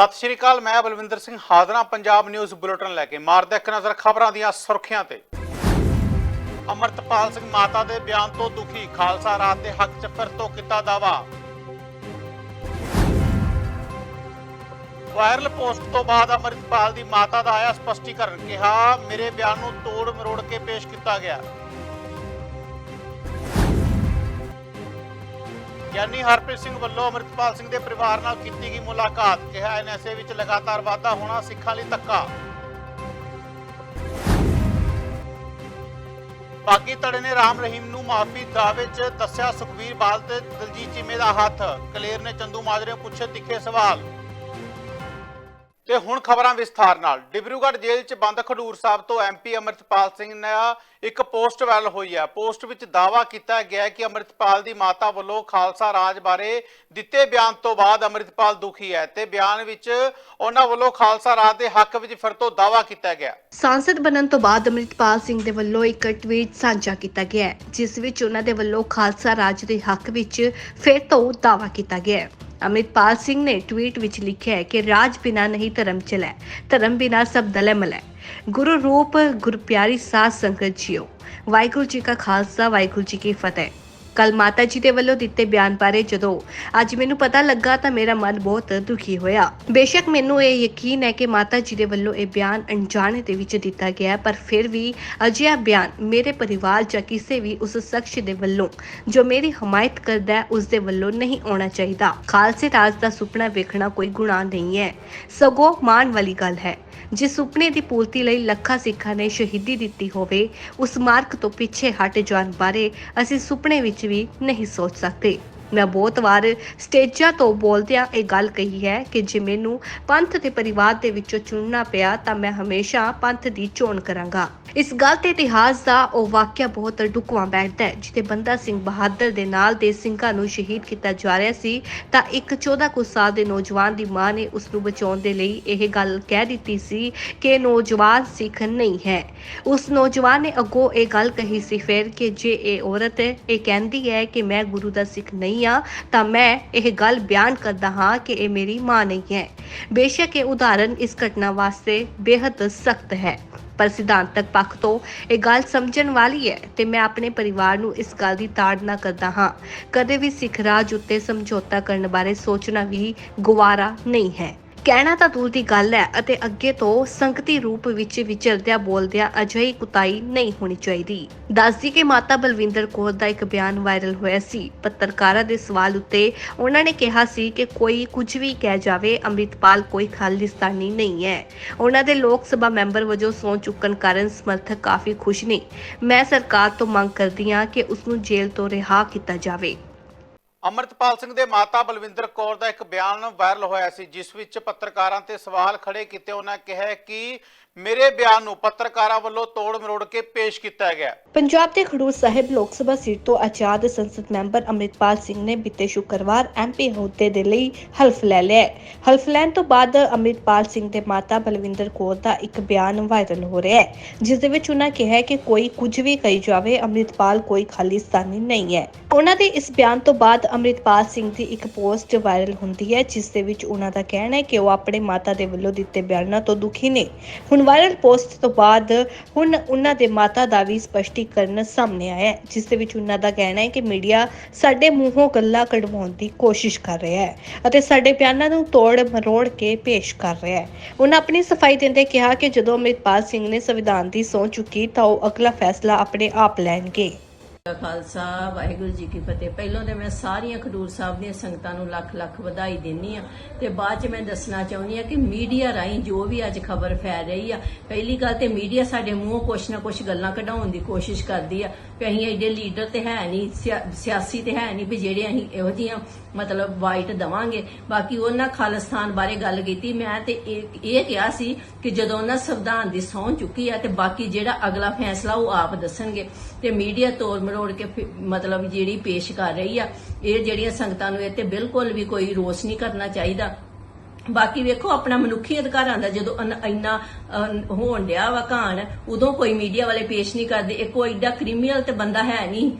ਸਤਿ ਸ਼੍ਰੀ ਅਕਾਲ, ਮੈਂ ਬਲਵਿੰਦਰ ਸਿੰਘ ਹਾਜ਼ਰਾਂ ਪੰਜਾਬ ਨਿਊਜ਼ ਬੁਲੇਟਿਨ ਲੈ ਕੇ। ਮਾਰਦੇ ਇੱਕ ਨਜ਼ਰ ਖਬਰਾਂ ਦੀਆਂ ਸੁਰਖੀਆਂ ਤੇ। ਅਮਰਤਪਾਲ ਸਿੰਘ ਮਾਤਾ ਦੇ ਬਿਆਨ ਤੋਂ ਦੁਖੀ, ਖਾਲਸਾ ਰਾਤ ਦੇ ਹੱਕ 'ਚ ਫਿਰ ਤੋਂ ਕੀਤਾ ਦਾਵਾ ਵਾਇਰਲ ਪੋਸਟ ਤੋਂ ਬਾਅਦ ਅਮਰਤਪਾਲ ਦੀ ਮਾਤਾ ਦਾ ਆਇਆ ਸਪਸ਼ਟੀਕਰਨ, ਕਿਹਾ, ਮੇਰੇ ਬਿਆਨ ਨੂੰ ਤੋੜ ਮਰੋੜ ਕੇ ਪੇਸ਼ ਕੀਤਾ ਗਿਆ। ਗਿਆਨੀ ਹਰਪ੍ਰੀਤ ਸਿੰਘ ਵੱਲੋਂ ਅਮਰਿਤਪਾਲ ਸਿੰਘ ਦੇ ਪਰਿਵਾਰ ਨਾਲ ਕੀਤੀ ਗਈ ਮੁਲਾਕਾਤ, ਕਿਹਾ ਐਨਐਸਏ ਵਿੱਚ ਲਗਾਤਾਰ ਵਾਧਾ ਹੋਣਾ ਸਿੱਖਾਂ ਲਈ ਧੱਕਾ। ਬਾਗੀ ਧੜੇ ਨੇ ਰਾਮ ਰਹੀਮ ਨੂੰ ਮਾਫੀ ਦਾਅਵੇ 'ਚ ਦੱਸਿਆ ਸੁਖਵੀਰ ਬਾਲ ਤੇ ਦਲਜੀਤ ਚੀਮੇ ਦਾ ਹੱਥ। ਕਲੇਰ ਨੇ ਚੰਦੂ ਮਾਜਰੇ ਪੁੱਛੇ ਤਿੱਖੇ ਸਵਾਲ। ਤੇ ਹੁਣ ਖਬਰਾਂ ਵਿਸਥਾਰ ਨਾਲ। ਡਿਬਰੂਗੜ੍ਹ ਜੇਲ੍ਹ 'ਚ ਬੰਦ ਖਡੂਰ ਸਾਹਿਬ ਤੋਂ ਐਮਪੀ ਅਮਰਿਤਪਾਲ ਸਿੰਘ ਨੇ ਇੱਕ ਪੋਸਟ ਵਾਇਰਲ ਹੋਈ ਹੈ। ਪੋਸਟ ਵਿੱਚ ਦਾਅਵਾ ਕੀਤਾ ਗਿਆ ਹੈ ਕਿ ਅਮਰਿਤਪਾਲ ਦੀ ਮਾਤਾ ਵੱਲੋਂ ਖਾਲਸਾ ਰਾਜ ਬਾਰੇ ਦਿੱਤੇ ਬਿਆਨ ਤੋਂ ਬਾਅਦ ਅਮਰਿਤਪਾਲ ਦੁਖੀ ਹੈ ਤੇ ਬਿਆਨ ਵਿੱਚ ਉਹਨਾਂ ਵੱਲੋਂ ਖਾਲਸਾ ਰਾਜ ਦੇ ਹੱਕ ਵਿੱਚ ਫਿਰ ਤੋਂ ਦਾਅਵਾ ਕੀਤਾ ਗਿਆ। ਸਾਂਸਦ ਬਣਨ ਤੋਂ ਬਾਅਦ ਅਮਰਿਤਪਾਲ ਸਿੰਘ ਦੇ ਵੱਲੋਂ ਇੱਕ ਟਵੀਟ ਸਾਂਝਾ ਕੀਤਾ ਗਿਆ ਜਿਸ ਵਿੱਚ ਉਹਨਾਂ ਦੇ ਵੱਲੋਂ ਖਾਲਸਾ ਰਾਜ ਦੇ ਹੱਕ ਵਿੱਚ ਫਿਰ ਤੋਂ ਦਾਅਵਾ ਕੀਤਾ ਗਿਆ ਹੈ ਸਿੰਘ ਨੇ ਟਵੀਟ ਵਿੱਚ ਲਿਖਿਆ ਹੈ ਕਿ ਰਾਜ ਬਿਨਾ ਨਹੀਂ ਧਰਮ ਚਲੈ, ਧਰਮ ਬਿਨਾ ਸਭ ਦਲੇ ਮਲੈ। ਗੁਰੂ ਰੂਪ ਗੁਰਪਿਆਰੀ ਸਾਧ ਸੰਗਤ ਜੀਓ। ਵਾਹਿਗੁਰੂ ਜੀ ਕਾ ਖਾਲਸਾ, ਵਾਹਿਗੁਰੂ ਜੀ ਕੀ ਫਤਿਹ। ਕੱਲ ਮਾਤਾ ਜੀ ਦੇ ਵੱਲੋਂ ਦਿੱਤੇ ਬਿਆਨ ਬਾਰੇ ਜਦੋਂ ਅੱਜ ਮੈਨੂੰ ਪਤਾ ਲੱਗਾ ਤਾਂ ਮੇਰਾ ਮਨ ਬਹੁਤ ਦੁਖੀ ਹੋਇਆ। ਬੇਸ਼ੱਕ ਮੈਨੂੰ ਇਹ ਯਕੀਨ ਹੈ ਕਿ ਮਾਤਾ ਜੀ ਦੇ ਵੱਲੋਂ ਇਹ ਬਿਆਨ ਅਣਜਾਣੇ ਦੇ ਵਿੱਚ ਦਿੱਤਾ ਗਿਆ ਪਰ ਫਿਰ ਵੀ ਅਜਿਹਾ ਬਿਆਨ ਮੇਰੇ ਪਰਿਵਾਰ ਜਾਂ ਕਿਸੇ ਵੀ ਉਸ ਸ਼ਖਸ ਦੇ ਵੱਲੋਂ ਜੋ ਮੇਰੀ ਹਮਾਇਤ ਕਰਦਾ ਹੈ, ਉਸ ਦੇ ਵੱਲੋਂ ਨਹੀਂ ਆਉਣਾ ਚਾਹੀਦਾ। ਖਾਲਸੇ ਰਾਜ ਦਾ ਸੁਪਨਾ ਵੇਖਣਾ ਕੋਈ ਗੁਨਾਹ ਨਹੀਂ ਹੈ। ਸਗੋਂ ਮਾਣ ਵਾਲੀ ਗੱਲ ਹੈ। ਜੇ ਸੁਪਨੇ ਦੀ ਪੂਰਤੀ ਲਈ ਲੱਖਾਂ ਸਿੱਖਾਂ ਨੇ ਸ਼ਹੀਦੀ ਦਿੱਤੀ ਹੋਵੇ, ਉਸ ਮਾਰਗ ਤੋਂ ਪਿੱਛੇ ਹਟ ਜਾਣ ਬਾਰੇ ਅਸੀਂ ਸੁਪਨੇ ਵਿੱਚ ਵੀ ਨਹੀਂ ਸੋਚ ਸਕਦੇ। ਮੈਂ ਬਹੁਤ ਵਾਰ ਸਟੇਜਾਂ ਤੋਂ ਬੋਲਦਿਆਂ ਇਹ ਗੱਲ ਕਹੀ ਹੈ ਕਿ ਜੇ ਮੈਨੂੰ ਪੰਥ ਦੇ ਪਰਿਵਾਰ ਦੇ ਵਿੱਚੋਂ ਚੁਣਨਾ ਪਿਆ ਤਾਂ ਮੈਂ ਹਮੇਸ਼ਾ ਪੰਥ ਦੀ ਚੋਣ ਕਰਾਂਗਾ। ਇਸ ਗੱਲ ਤੇ ਇਤਿਹਾਸ ਦਾ ਉਹ ਵਾਕਿਆ ਬਹੁਤ ਢੁਕਵਾਂ ਬੈਠਦਾ ਹੈ, ਜਿੱਥੇ ਬੰਦਾ ਸਿੰਘ ਬਹਾਦਰ ਦੇ ਨਾਲ ਦੇ ਸਿੰਘਾਂ ਨੂੰ ਸ਼ਹੀਦ ਕੀਤਾ ਜਾ ਰਿਹਾ ਸੀ, ਤਾਂ ਇੱਕ 14 ਕੁ ਸਾਲ ਦੇ ਨੌਜਵਾਨ ਦੀ ਮਾਂ ਨੇ ਉਸ ਨੂੰ ਬਚਾਉਣ ਦੇ ਲਈ ਇਹ ਗੱਲ ਕਹਿ ਦਿੱਤੀ ਸੀ ਕਿ ਨੌਜਵਾਨ ਸਿੱਖ ਨਹੀਂ ਹੈ। ਉਸ ਨੌਜਵਾਨ ਨੇ ਅੱਗੋਂ ਇਹ ਗੱਲ ਕਹੀ ਸੀ ਫਿਰ ਕਿ ਜੇ ਇਹ ਔਰਤ ਇਹ ਕਹਿੰਦੀ ਹੈ ਕਿ ਮੈਂ ਗੁਰੂ ਦਾ ਸਿੱਖ ਨਹੀਂ ਆ ਤਾਂ ਮੈਂ ਇਹ ਗੱਲ ਬਿਆਨ ਕਰਦਾ ਹਾਂ ਕਿ ਇਹ ਮੇਰੀ ਮਾਂ ਨਹੀਂ ਹੈ। ਬੇਸ਼ੱਕ ਇਹ ਉਦਾਹਰਨ ਇਸ ਘਟਨਾ ਵਾਸਤੇ ਬੇहद ਸਖਤ ਹੈ, ਪਰ ਸਿਧਾਂਤਕ ਪੱਖ ਤੋਂ ਇਹ ਗੱਲ ਸਮਝਣ ਵਾਲੀ ਹੈ ਤੇ ਮੈਂ ਆਪਣੇ ਪਰਿਵਾਰ ਨੂੰ ਇਸ ਗੱਲ ਦੀ ਤਾੜਨਾ ਕਰਦਾ ਹਾਂ। ਕਦੇ ਵੀ ਸਿੱਖ ਰਾਜ ਉੱਤੇ ਸਮਝੌਤਾ ਕਰਨ ਬਾਰੇ ਸੋਚਣਾ ਵੀ ਗਵਾਰਾ ਨਹੀਂ ਹੈ। ਕਹਿਣਾ ਤਾਂ ਦੂਰ ਦੀ ਗੱਲ ਹੈ ਅਤੇ ਅੱਗੇ ਤੋਂ ਸੰਗਤੀ ਰੂਪ ਵਿੱਚ ਵਿਚਰਦਿਆਂ ਬੋਲਦਿਆਂ ਅਜਿਹੀ ਕੁਤਾਈ ਨਹੀਂ ਹੋਣੀ ਚਾਹੀਦੀ। ਦੱਸਦੀ ਕਿ ਮਾਤਾ ਬਲਵਿੰਦਰ ਕੌਰ ਦਾ ਇੱਕ ਬਿਆਨ ਵਾਇਰਲ ਹੋਇਆ ਸੀ। ਪੱਤਰਕਾਰਾਂ ਦੇ ਸਵਾਲ ਉੱਤੇ ਉਹਨਾਂ ਨੇ ਕਿਹਾ ਸੀ ਕਿ ਕੋਈ ਕੁਝ ਵੀ ਕਹਿ ਜਾਵੇ, ਅੰਮ੍ਰਿਤਪਾਲ ਕੋਈ ਖਾਲਿਸਤਾਨੀ ਨਹੀਂ ਹੈ। ਉਹਨਾਂ ਦੇ ਲੋਕ ਸਭਾ ਮੈਂਬਰ ਵਜੋਂ ਸਹੁੰ ਚੁੱਕਣ ਕਾਰਨ ਸਮਰਥਕ ਕਾਫੀ ਖੁਸ਼ ਨੇ। ਮੈਂ ਸਰਕਾਰ ਤੋਂ ਮੰਗ ਕਰਦੀ ਹਾਂ ਕਿ ਉਸ ਨੂੰ ਜੇਲ੍ਹ ਤੋਂ ਰਿਹਾ ਕੀਤਾ ਜਾਵੇ। ਅਮਰਤਪਾਲ ਸਿੰਘ ਦੇ ਮਾਤਾ ਬਲਵਿੰਦਰ ਕੌਰ ਦਾ ਇੱਕ ਬਿਆਨ ਵਾਇਰਲ ਹੋਇਆ ਸੀ, ਜਿਸ ਵਿੱਚ ਪੱਤਰਕਾਰਾਂ ਤੇ ਸਵਾਲ ਖੜੇ ਕੀਤੇ। ਉਹਨਾਂ ਕਿਹਾ ਕਿ ਮੇਰੇ ਬਿਆਨ ਨੂੰ ਪੱਤਰਕਾਰਾਂ ਵੱਲੋਂ ਤੋੜ ਮਰੋੜ ਕੇ ਪੇਸ਼ ਕੀਤਾ ਗਿਆ। ਪੰਜਾਬ ਦੇ ਖਡੂਰ ਸਾਹਿਬ ਲੋਕ ਸਭਾ ਸੀਟ ਤੋਂ ਆਜ਼ਾਦ ਸੰਸਦ ਮੈਂਬਰ ਅੰਮ੍ਰਿਤਪਾਲ ਸਿੰਘ ਨੇ ਬੀਤੇ ਸ਼ੁੱਕਰਵਾਰ ਐਮਪੀ ਅਹੁਦੇ ਦੇ ਲਈ ਹਲਫ ਲੈ ਲਿਆ ਹਲਫ ਲੈਣ ਤੋਂ ਬਾਅਦ ਅੰਮ੍ਰਿਤਪਾਲ ਸਿੰਘ ਦੇ ਮਾਤਾ ਬਲਵਿੰਦਰ ਕੌਰ ਦਾ ਇੱਕ ਬਿਆਨ ਵਾਇਰਲ ਹੋ ਰਿਹਾ ਹੈ, ਜਿਸ ਦੇ ਵਿੱਚ ਉਹਨਾਂ ਕਿਹਾ ਕਿ ਕੋਈ ਕੁਝ ਵੀ ਕਹੀ ਜਾਵੇ, ਅੰਮ੍ਰਿਤਪਾਲ ਕੋਈ ਖਾਲਿਸਤਾਨੀ ਨਹੀਂ ਹੈ। ਉਹਨਾਂ ਦੇ ਇਸ ਬਿਆਨ ਤੋਂ ਬਾਅਦ ਅੰਮ੍ਰਿਤਪਾਲ ਸਿੰਘ ਦੀ ਇੱਕ ਪੋਸਟ ਵਾਇਰਲ ਹੁੰਦੀ ਹੈ, ਜਿਸ ਦੇ ਵਿੱਚ ਉਹਨਾਂ ਦਾ ਕਹਿਣਾ ਹੈ ਕਿ ਉਹ ਆਪਣੇ ਮਾਤਾ ਦੇ ਵੱਲੋਂ ਦਿੱਤੇ ਬਿਆਨਾਂ ਤੋਂ ਦੁਖੀ ਨੇ। ਹੁਣ ਵਾਇਰਲ ਪੋਸਟ ਤੋਂ ਬਾਅਦ ਹੁਣ ਉਹਨਾਂ ਦੇ ਮਾਤਾ ਦਾ ਵੀ ਸਪਸ਼ਟੀਕਰਨ ਸਾਹਮਣੇ ਆਇਆ ਹੈ, ਜਿਸ ਦੇ ਵਿੱਚ ਉਹਨਾਂ ਦਾ ਕਹਿਣਾ ਹੈ ਕਿ ਮੀਡੀਆ ਸਾਡੇ ਮੂੰਹੋਂ ਗੱਲਾਂ ਕਢਵਾਉਣ ਦੀ ਕੋਸ਼ਿਸ਼ ਕਰ ਰਿਹਾ ਹੈ ਅਤੇ ਸਾਡੇ ਬਿਆਨਾਂ ਨੂੰ ਤੋੜ ਮਰੋੜ ਕੇ ਪੇਸ਼ ਕਰ ਰਿਹਾ ਹੈ। ਉਹਨਾਂ ਆਪਣੀ ਸਫ਼ਾਈ ਦਿੰਦੇ ਕਿਹਾ ਕਿ ਜਦੋਂ ਅਮਰਿਤਪਾਲ ਸਿੰਘ ਨੇ ਸੰਵਿਧਾਨ ਦੀ ਸਹੁੰ ਚੁੱਕੀ ਤਾਂ ਉਹ ਅਗਲਾ ਫੈਸਲਾ ਆਪਣੇ ਆਪ ਲੈਣਗੇ। ਖਾਲਸਾ, ਵਾਹਿਗੁਰੂ ਜੀ ਕੀ ਫਤਿਹ। ਪਹਿਲਾਂ ਤੇ ਮੈਂ ਸਾਰੀਆਂ ਖਡੂਰ ਸਾਹਿਬ ਦੀਆਂ ਸੰਗਤਾਂ ਨੂੰ ਲੱਖ ਲੱਖ ਵਧਾਈ ਦਿੰਨੀ ਆ ਤੇ ਬਾਅਦ ਚ ਮੈਂ ਦੱਸਣਾ ਚਾਹੁੰਦੀ ਆ ਕਿ ਮੀਡੀਆ ਰਾਹੀਂ ਜੋ ਵੀ ਅੱਜ ਖਬਰ ਫੈਲ ਰਹੀ ਆ, ਪਹਿਲੀ ਗੱਲ ਤੇ ਮੀਡੀਆ ਸਾਡੇ ਮੂੰਹੋਂ ਕੁਛ ਨਾ ਕੁਛ ਗੱਲਾਂ ਕਢਾਉਣ ਦੀ ਕੋਸ਼ਿਸ਼ ਕਰਦੀ ਆ। ਵੀ ਅਸੀਂ ਐਡੇ ਲੀਡਰ ਤੇ ਹੈ ਨਹੀਂ ਸਿਆਸੀ ਤੇ ਹੈ ਨਹੀਂ ਵੀ ਜਿਹੜੇ ਅਸੀਂ ਇਹੋ ਜਿਹੀਆਂ ਮਤਲਬ ਵਾਈਟ ਦਵਾਂਗੇ। ਬਾਕੀ ਉਹਨਾਂ ਖਾਲਿਸਤਾਨ ਬਾਰੇ ਗੱਲ ਕੀਤੀ, ਮੈਂ ਤੇ ਇਹ ਕਿਹਾ ਸੀ ਕਿ ਜਦੋਂ ਉਹਨਾਂ ਸੰਵਿਧਾਨ ਦੀ ਸਹੁੰ ਚੁੱਕੀ ਆ ਤੇ ਬਾਕੀ ਜਿਹੜਾ ਅਗਲਾ ਫੈਸਲਾ ਉਹ ਆਪ ਦੱਸਣਗੇ। ਤੇ ਮੀਡੀਆ ਤੋੜ ਮਰੋੜ ਕੇ ਮਤਲਬ ਜਿਹੜੀ ਪੇਸ਼ ਕਰ ਰਹੀ ਆ, ਇਹ ਜਿਹੜੀਆਂ ਸੰਗਤਾਂ ਨੂੰ ਇਹ ਤੇ ਬਿਲਕੁਲ ਵੀ ਕੋਈ ਰੋਸ ਨਹੀਂ ਕਰਨਾ ਚਾਹੀਦਾ। ਬਾਕੀ ਵੇਖੋ, ਆਪਣਾ ਮਨੁੱਖੀ ਅਧਿਕਾਰਾਂ ਦਾ ਜਦੋਂ ਇੰਨਾ ਹੋਣ ਡਿਆ ਵਾ ਘਾਣ, ਉਦੋਂ ਕੋਈ ਮੀਡੀਆ ਵਾਲੇ ਪੇਸ਼ ਨਹੀਂ ਕਰਦੇ। ਇਹ ਕੋਈ ਏਡਾ ਕ੍ਰਿਮੀਨਲ ਤੇ ਬੰਦਾ ਹੈ ਨਹੀਂ।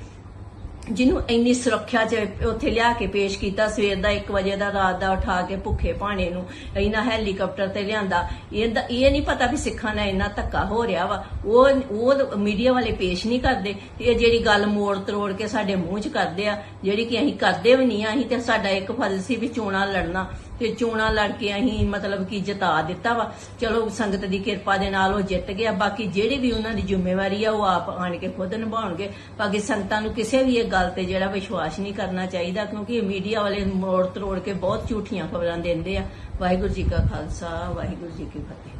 ਜਿਹਨੂੰ ਇੰਨੀ ਸੁਰੱਖਿਆ ਚ ਉੱਥੇ ਲਿਆ ਕੇ ਪੇਸ਼ ਕੀਤਾ, ਸਵੇਰ ਦਾ 1 ਵਜੇ ਦਾ, ਰਾਤ ਦਾ ਉਠਾ ਕੇ ਭੁੱਖੇ ਭਾਣੇ ਨੂੰ ਇਹਨਾਂ ਹੈਲੀਕਾਪਟਰ ਤੇ ਲਿਆਂਦਾ। ਇਹਦਾ ਇਹ ਨਹੀਂ ਪਤਾ ਵੀ ਸਿੱਖਾਂ ਨਾਲ ਇੰਨਾ ਧੱਕਾ ਹੋ ਰਿਹਾ ਵਾ। ਉਹ ਉਹ ਮੀਡੀਆ ਵਾਲੇ ਪੇਸ਼ ਨਹੀਂ ਕਰਦੇ। ਇਹ ਜਿਹੜੀ ਗੱਲ ਮੋੜ ਤਰੋੜ ਕੇ ਸਾਡੇ ਮੂੰਹ 'ਚ ਕਰਦੇ ਆ, ਜਿਹੜੀ ਕਿ ਅਸੀਂ ਕਰਦੇ ਵੀ ਨਹੀਂ ਆ, ਅਸੀਂ ਤੇ ਸਾਡਾ ਇੱਕ ਫਰਜ਼ ਸੀ ਵੀ ਚੋਣਾਂ ਲੜਨਾ। ਤੇ ਚੋਣਾਂ ਲੜ ਕੇ ਅਸੀਂ ਮਤਲਬ ਕਿ ਜਿਤਾ ਦਿੱਤਾ ਵਾ। ਚਲੋ, ਸੰਗਤ ਦੀ ਕਿਰਪਾ ਦੇ ਨਾਲ ਉਹ ਜਿੱਤ ਗਿਆ। ਬਾਕੀ ਜਿਹੜੀ ਵੀ ਉਹਨਾਂ ਦੀ ਜ਼ਿੰਮੇਵਾਰੀ ਆ, ਉਹ ਆਪ ਆਣ ਕੇ ਖੁਦ ਨਿਭਾਉਣਗੇ। ਬਾਕੀ ਸੰਗਤਾਂ ਨੂੰ ਕਿਸੇ ਵੀ ਇਹ ਗੱਲ ਤੇ ਜਿਹੜਾ ਵਿਸ਼ਵਾਸ ਨਹੀਂ ਕਰਨਾ ਚਾਹੀਦਾ, ਕਿਉਂਕਿ ਇਹ ਮੀਡੀਆ ਵਾਲੇ ਮੋੜ ਤਰੋੜ ਕੇ ਬਹੁਤ ਝੂਠੀਆਂ ਖਬਰਾਂ ਦਿੰਦੇ ਆ। ਵਾਹਿਗੁਰੂ ਜੀ ਕਾ ਖਾਲਸਾ, ਵਾਹਿਗੁਰੂ ਜੀ ਕੀ ਫਤਿਹ।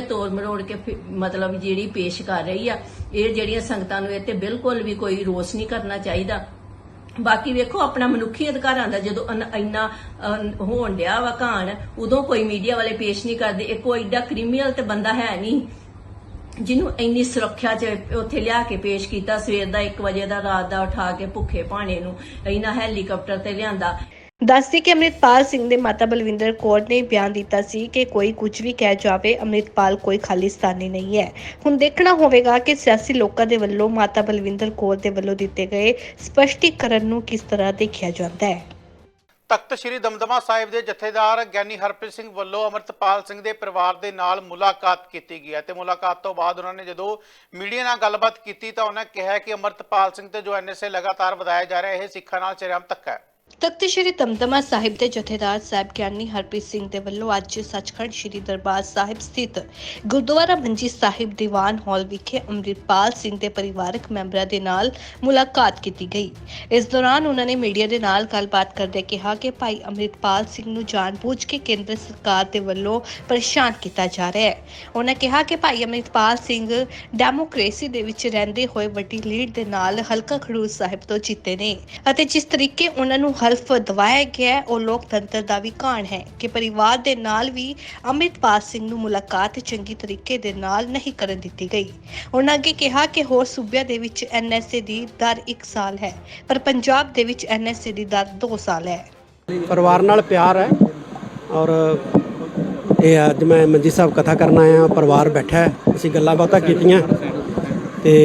ਤੋੜ ਮਰੋੜ ਕੇ ਮਤਲਬ ਜਿਹੜੀ ਪੇਸ਼ ਕਰ ਰਹੀ ਆ, ਇਹ ਜਿਹੜੀਆਂ ਸੰਗਤਾਂ ਨੂੰ ਇਹ ਤੇ ਬਿਲਕੁਲ ਵੀ ਕੋਈ ਰੋਸ ਨਹੀਂ ਕਰਨਾ ਚਾਹੀਦਾ। ਬਾਕੀ ਵੇਖੋ, ਆਪਣਾ ਮਨੁੱਖੀ ਅਧਿਕਾਰਾਂ ਦਾ ਜਦੋਂ ਇੰਨਾ ਹੋਣ ਡਿਆ ਵਾ ਉਦੋਂ ਕੋਈ ਮੀਡੀਆ ਵਾਲੇ ਪੇਸ਼ ਨਹੀਂ ਕਰਦੇ। ਇਹ ਕੋਈ ਏਡਾ ਕ੍ਰਿਮੀਨਲ ਤੇ ਬੰਦਾ ਹੈ ਨਹੀਂ। ਜਿਹਨੂੰ ਇੰਨੀ ਸੁਰੱਖਿਆ ਚ ਉੱਥੇ ਲਿਆ ਕੇ ਪੇਸ਼ ਕੀਤਾ, ਸਵੇਰ ਦਾ 1 ਵਜੇ ਦਾ, ਰਾਤ ਦਾ ਉਠਾ ਕੇ ਭੁੱਖੇ ਭਾਣੇ ਨੂੰ ਇਹਨਾਂ ਹੈਲੀਕਾਪਟਰ ਤੇ ਲਿਆਂਦਾ। ਦੱਸਦੀ ਕਿ ਅੰਮ੍ਰਿਤਪਾਲ ਸਿੰਘ ਦੇ ਮਾਤਾ ਬਲਵਿੰਦਰ ਕੌਰ ਨੇ ਬਿਆਨ ਦਿੱਤਾ ਸੀ ਕਿ ਕੋਈ ਕੁਝ ਵੀ ਕਹਿ ਜਾਵੇ, ਅੰਮ੍ਰਿਤਪਾਲ ਕੋਈ ਖਾਲਿਸਤਾਨੀ ਨਹੀਂ ਹੈ। ਹੁਣ ਦੇਖਣਾ ਹੋਵੇਗਾ ਕਿ ਸਿਆਸੀ ਲੋਕਾਂ ਦੇ ਵੱਲੋਂ ਮਾਤਾ ਬਲਵਿੰਦਰ ਕੌਰ ਦੇ ਵੱਲੋਂ ਦਿੱਤੇ ਗਏ ਸਪਸ਼ਟੀਕਰਨ ਨੂੰ ਕਿਸ ਤਰ੍ਹਾਂ ਦੇਖਿਆ ਜਾਂਦਾ ਹੈ। ਤਖਤ ਸ੍ਰੀ ਦਮਦਮਾ ਸਾਹਿਬ ਦੇ ਜਥੇਦਾਰ ਗਿਆਨੀ ਹਰਪ੍ਰੀਤ ਸਿੰਘ ਵੱਲੋਂ ਅਮਰਤਪਾਲ ਸਿੰਘ ਦੇ ਪਰਿਵਾਰ ਦੇ ਨਾਲ ਮੁਲਾਕਾਤ ਕੀਤੀ ਗਈ ਹੈ ਤੇ ਮੁਲਾਕਾਤ ਤੋਂ ਬਾਅਦ ਉਹਨਾਂ ਨੇ ਜਦੋਂ ਮੀਡੀਆ ਨਾਲ ਗੱਲਬਾਤ ਕੀਤੀ ਤਾਂ ਉਹਨਾਂ ਕਿਹਾ ਕਿ ਅਮਰਤਪਾਲ ਸਿੰਘ ਤੇ ਜੋ ਐਨਐਸਏ ਲਗਾਤਾਰ ਵਧਾਇਆ ਜਾ ਰਿਹਾ, ਇਹ ਸਿੱਖਾਂ ਨਾਲ ਚਰਮ ਧੱਕਾ ਹੈ। ਤਖਤ ਸ੍ਰੀ ਦਮਦਮਾ ਸਾਹਿਬ ਦੇ ਜਥੇਦਾਰ ਸਾਹਿਬ ਗਿਆਨੀ ਹਰਪ੍ਰੀਤ ਸਿੰਘ ਦੇ ਵੱਲੋਂ ਅੱਜ ਸੱਚਖੰਡ ਸ੍ਰੀ ਦਰਬਾਰ ਸਾਹਿਬ ਸਥਿਤ ਗੁਰਦੁਆਰਾ ਮੰਜੀ ਸਾਹਿਬ ਦੀਵਾਨ ਹਾਲ ਵਿਖੇ ਅੰਮ੍ਰਿਤਪਾਲ ਸਿੰਘ ਦੇ ਪਰਿਵਾਰਕ ਮੈਂਬਰਾਂ ਦੇ ਨਾਲ ਮੁਲਾਕਾਤ ਕੀਤੀ ਗਈ। ਇਸ ਦੌਰਾਨ ਉਹਨਾਂ ਨੇ ਮੀਡੀਆ ਦੇ ਨਾਲ ਗੱਲਬਾਤ ਕਰਦੇ ਕਿਹਾ ਕਿ ਭਾਈ ਅੰਮ੍ਰਿਤਪਾਲ ਸਿੰਘ ਨੂੰ ਜਾਣਬੁੱਝ ਕੇ ਕੇਂਦਰ ਸਰਕਾਰ ਦੇ ਵੱਲੋਂ ਪਰੇਸ਼ਾਨ ਕੀਤਾ ਜਾ ਰਿਹਾ ਹੈ। ਉਹਨਾਂ ਕਿਹਾ ਕਿ ਭਾਈ ਅੰਮ੍ਰਿਤਪਾਲ ਸਿੰਘ ਡੈਮੋਕ੍ਰੇਸੀ ਦੇ ਵਿੱਚ ਰਹਿੰਦੇ ਹੋਏ ਵੱਡੀ ਲੀਡ ਦੇ ਨਾਲ ਹਲਕਾ ਖਡੂਰ ਸਾਹਿਬ ਤੋਂ ਜਿੱਤੇ ਨੇ ਅਤੇ ਜਿਸ ਤਰੀਕੇ ਉਹਨਾਂ ਨੂੰ ਹਲਫ ਦਵਾਇਆ ਗਿਆ ਉਹ ਲੋਕਤੰਤਰ ਦਾ ਵੀ ਕਾਣ ਹੈ ਕਿ ਪਰਿਵਾਰ ਦੇ ਨਾਲ ਵੀ ਅੰਮ੍ਰਿਤਪਾਲ ਸਿੰਘ ਨੂੰ ਮੁਲਾਕਾਤ ਚੰਗੀ ਤਰੀਕੇ ਦੇ ਨਾਲ ਨਹੀਂ ਕਰਨ ਦਿੱਤੀ ਗਈ। ਉਹਨਾਂ ਅੱਗੇ ਕਿਹਾ ਕਿ ਹੋਰ ਸੂਬਿਆਂ ਦੇ ਵਿੱਚ ਐਨਐਸਏ ਦੀ ਦਰ 1 ਸਾਲ ਹੈ, ਪਰ ਪੰਜਾਬ ਦੇ ਵਿੱਚ ਐਨਐਸਏ ਦੀ ਦਰ 2 ਸਾਲ ਹੈ। ਪਰਿਵਾਰ ਨਾਲ ਪਿਆਰ ਹੈ ਔਰ ਇਹ ਅੱਜ ਮੈਂ ਮੰਜੀ ਸਾਹਿਬ ਕਥਾ ਕਰਨ ਆਇਆ ਪਰਿਵਾਰ ਬੈਠਾ ਅਸੀਂ ਗੱਲਾਂ ਬਾਤਾਂ ਕੀਤੀਆਂ ਤੇ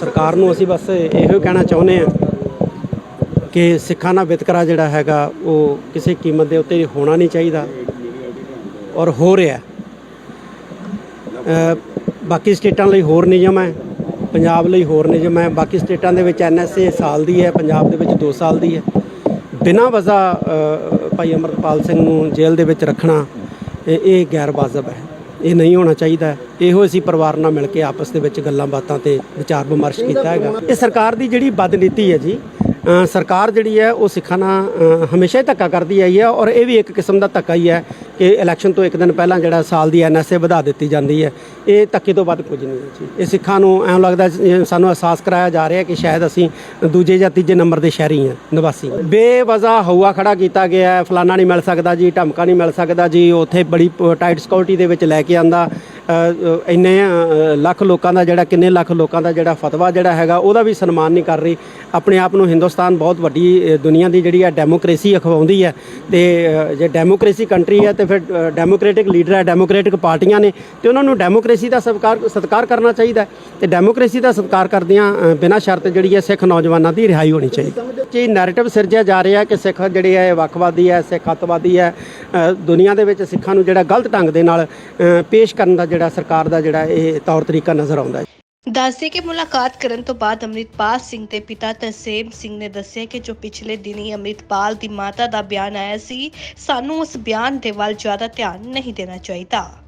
ਸਰਕਾਰ ਨੂੰ ਅਸੀਂ ਬਸ ਇਹੋ ਕਹਿਣਾ ਚਾਹੁੰਦੇ ਹਾਂ ਕਿ ਸਿੱਖਾਂ ਦਾ ਵਿਤਕਰਾ ਜਿਹੜਾ ਹੈਗਾ, ਉਹ ਕਿਸੇ ਕੀਮਤ ਦੇ ਉੱਤੇ ਹੋਣਾ ਨਹੀਂ ਚਾਹੀਦਾ ਔਰ ਹੋ ਰਿਹਾ ਬਾਕੀ ਸਟੇਟਾਂ ਲਈ ਹੋਰ ਨਿਯਮ ਹੈ, ਪੰਜਾਬ ਲਈ ਹੋਰ ਨਿਯਮ ਹੈ। ਬਾਕੀ ਸਟੇਟਾਂ ਦੇ ਵਿੱਚ ਐਨਐਸਏ ਸਾਲ ਦੀ ਹੈ, ਪੰਜਾਬ ਦੇ ਵਿੱਚ 2 ਸਾਲ ਦੀ ਹੈ। ਬਿਨਾਂ ਵਜ਼ਾ ਭਾਈ ਅਮਰਪਾਲ ਸਿੰਘ ਨੂੰ ਜੇਲ੍ਹ ਦੇ ਵਿੱਚ ਰੱਖਣਾ, ਇਹ ਗੈਰ ਵਾਜਬ ਹੈ। ਇਹ ਨਹੀਂ ਹੋਣਾ ਚਾਹੀਦਾ। ਇਹੋ ਅਸੀਂ ਪਰਿਵਾਰ ਨਾਲ ਮਿਲ ਕੇ ਆਪਸ ਦੇ ਵਿੱਚ ਗੱਲਾਂ ਬਾਤਾਂ ਤੇ ਵਿਚਾਰ ਵਿਮਰਸ਼ ਕੀਤਾ ਹੈਗਾ। ਇਹ ਸਰਕਾਰ ਦੀ ਜਿਹੜੀ ਬਦਨੀਤੀ ਹੈ ਜੀ ਸਰਕਾਰ ਜਿਹੜੀ ਹੈ, ਉਹ ਸਿੱਖਾਂ ਨਾਲ ਹਮੇਸ਼ਾ ਹੀ ਧੱਕਾ ਕਰਦੀ ਆਈ ਹੈ ਔਰ ਇਹ ਵੀ ਇੱਕ ਕਿਸਮ ਦਾ ਧੱਕਾ ਹੀ ਹੈ ਕਿ ਇਲੈਕਸ਼ਨ ਤੋਂ ਇੱਕ ਦਿਨ ਪਹਿਲਾਂ ਜਿਹੜਾ ਸਾਲ ਦੀ ਐਨਐਸਏ ਵਧਾ ਦਿੱਤੀ ਜਾਂਦੀ ਹੈ। ਇਹ ਧੱਕੇ ਤੋਂ ਵੱਧ ਕੁਝ ਨਹੀਂ ਹੈ ਜੀ। ਇਹ ਸਿੱਖਾਂ ਨੂੰ ਐਂ ਲੱਗਦਾ ਸਾਨੂੰ ਅਹਿਸਾਸ ਕਰਾਇਆ ਜਾ ਰਿਹਾ ਕਿ ਸ਼ਾਇਦ ਅਸੀਂ ਦੂਜੇ ਜਾਂ ਤੀਜੇ ਨੰਬਰ ਦੇ ਸ਼ਹਿਰੀ ਹਾਂ, ਨਿਵਾਸੀ ਬੇਵਜ਼ਾ ਹਊਆ ਖੜਾ ਕੀਤਾ ਗਿਆ ਹੈ। ਫਲਾਨਾ ਨਹੀਂ ਮਿਲ ਸਕਦਾ ਜੀ, ਢਮਕਾ ਨਹੀਂ ਮਿਲ ਸਕਦਾ ਜੀ। ਉੱਥੇ ਬੜੀ ਟਾਈਟ ਸਿਕਿਉਰਿਟੀ ਦੇ ਵਿੱਚ ਲੈ ਕੇ ਆਂਦਾ। ਇੰਨੇ ਲੱਖ ਲੋਕਾਂ ਦਾ ਜਿਹੜਾ, ਕਿੰਨੇ ਲੱਖ ਲੋਕਾਂ ਦਾ ਜਿਹੜਾ ਫਤਵਾ ਜਿਹੜਾ ਹੈਗਾ, ਉਹਦਾ ਵੀ ਸਨਮਾਨ ਨਹੀਂ ਕਰ ਰਹੀ। ਆਪਣੇ ਆਪ ਨੂੰ ਹਿੰਦੁਸਤਾਨ ਬਹੁਤ ਵੱਡੀ ਦੁਨੀਆ ਦੀ ਜਿਹੜੀ ਹੈ ਡੈਮੋਕ੍ਰੇਸੀ ਅਖਵਾਉਂਦੀ ਹੈ। ਤੇ ਜੇ ਡੈਮੋਕ੍ਰੇਸੀ ਕੰਟਰੀ ਹੈ ਤੇ ਫਿਰ ਡੈਮੋਕ੍ਰੈਟਿਕ ਲੀਡਰ ਹੈ, ਡੈਮੋਕ੍ਰੈਟਿਕ ਪਾਰਟੀਆਂ ਨੇ, ਤੇ ਉਹਨਾਂ ਨੂੰ ਡੈਮੋਕ੍ਰੇਸੀ ਦਾ ਸਤਿਕਾਰ ਸਤਿਕਾਰ ਕਰਨਾ ਚਾਹੀਦਾ ਹੈ। ਤੇ ਡੈਮੋਕ੍ਰੇਸੀ ਦਾ ਸਤਿਕਾਰ ਕਰਦਿਆਂ ਬਿਨਾਂ ਸ਼ਰਤ ਜਿਹੜੀ ਹੈ ਸਿੱਖ ਨੌਜਵਾਨਾਂ ਦੀ ਰਿਹਾਈ ਹੋਣੀ ਚਾਹੀਦੀ ਜੀ ਨੈਰੇਟਿਵ ਸਿਰਜਿਆ ਜਾ ਰਿਹਾ ਕਿ ਸਿੱਖ ਜਿਹੜੇ ਹੈ ਵੱਖਵਾਦੀ ਹੈ, ਸਿੱਖ ਅੱਤਵਾਦੀ ਹੈ ਦੁਨੀਆ ਦੇ ਵਿੱਚ ਸਿੱਖਾਂ ਨੂੰ ਜਿਹੜਾ ਗਲਤ ਢੰਗ ਦੇ ਨਾਲ ਪੇਸ਼ ਕਰਨ ਦਾ ਜਿਹੜਾ ਸਰਕਾਰ ਦਾ ਜਿਹੜਾ ਇਹ ਤੌਰ ਤਰੀਕਾ ਨਜ਼ਰ ਆਉਂਦਾ ਹੈ। ਦੱਸਦੇ ਕਿ ਮੁਲਾਕਾਤ ਕਰਨ ਤੋਂ ਬਾਅਦ ਅੰਮ੍ਰਿਤਪਾਲ ਸਿੰਘ ਦੇ ਪਿਤਾ ਤਰਸੇਮ ਸਿੰਘ ਨੇ ਦੱਸਿਆ ਕਿ ਜੋ ਪਿਛਲੇ ਦਿਨੀ ਅੰਮ੍ਰਿਤਪਾਲ ਦੀ ਮਾਤਾ ਦਾ ਬਿਆਨ ਆਇਆ ਸੀ, ਸਾਨੂੰ ਉਸ ਬਿਆਨ ਦੇ ਵੱਲ ਜ਼ਿਆਦਾ ਧਿਆਨ ਨਹੀਂ ਦੇਣਾ ਚਾਹੀਦਾ।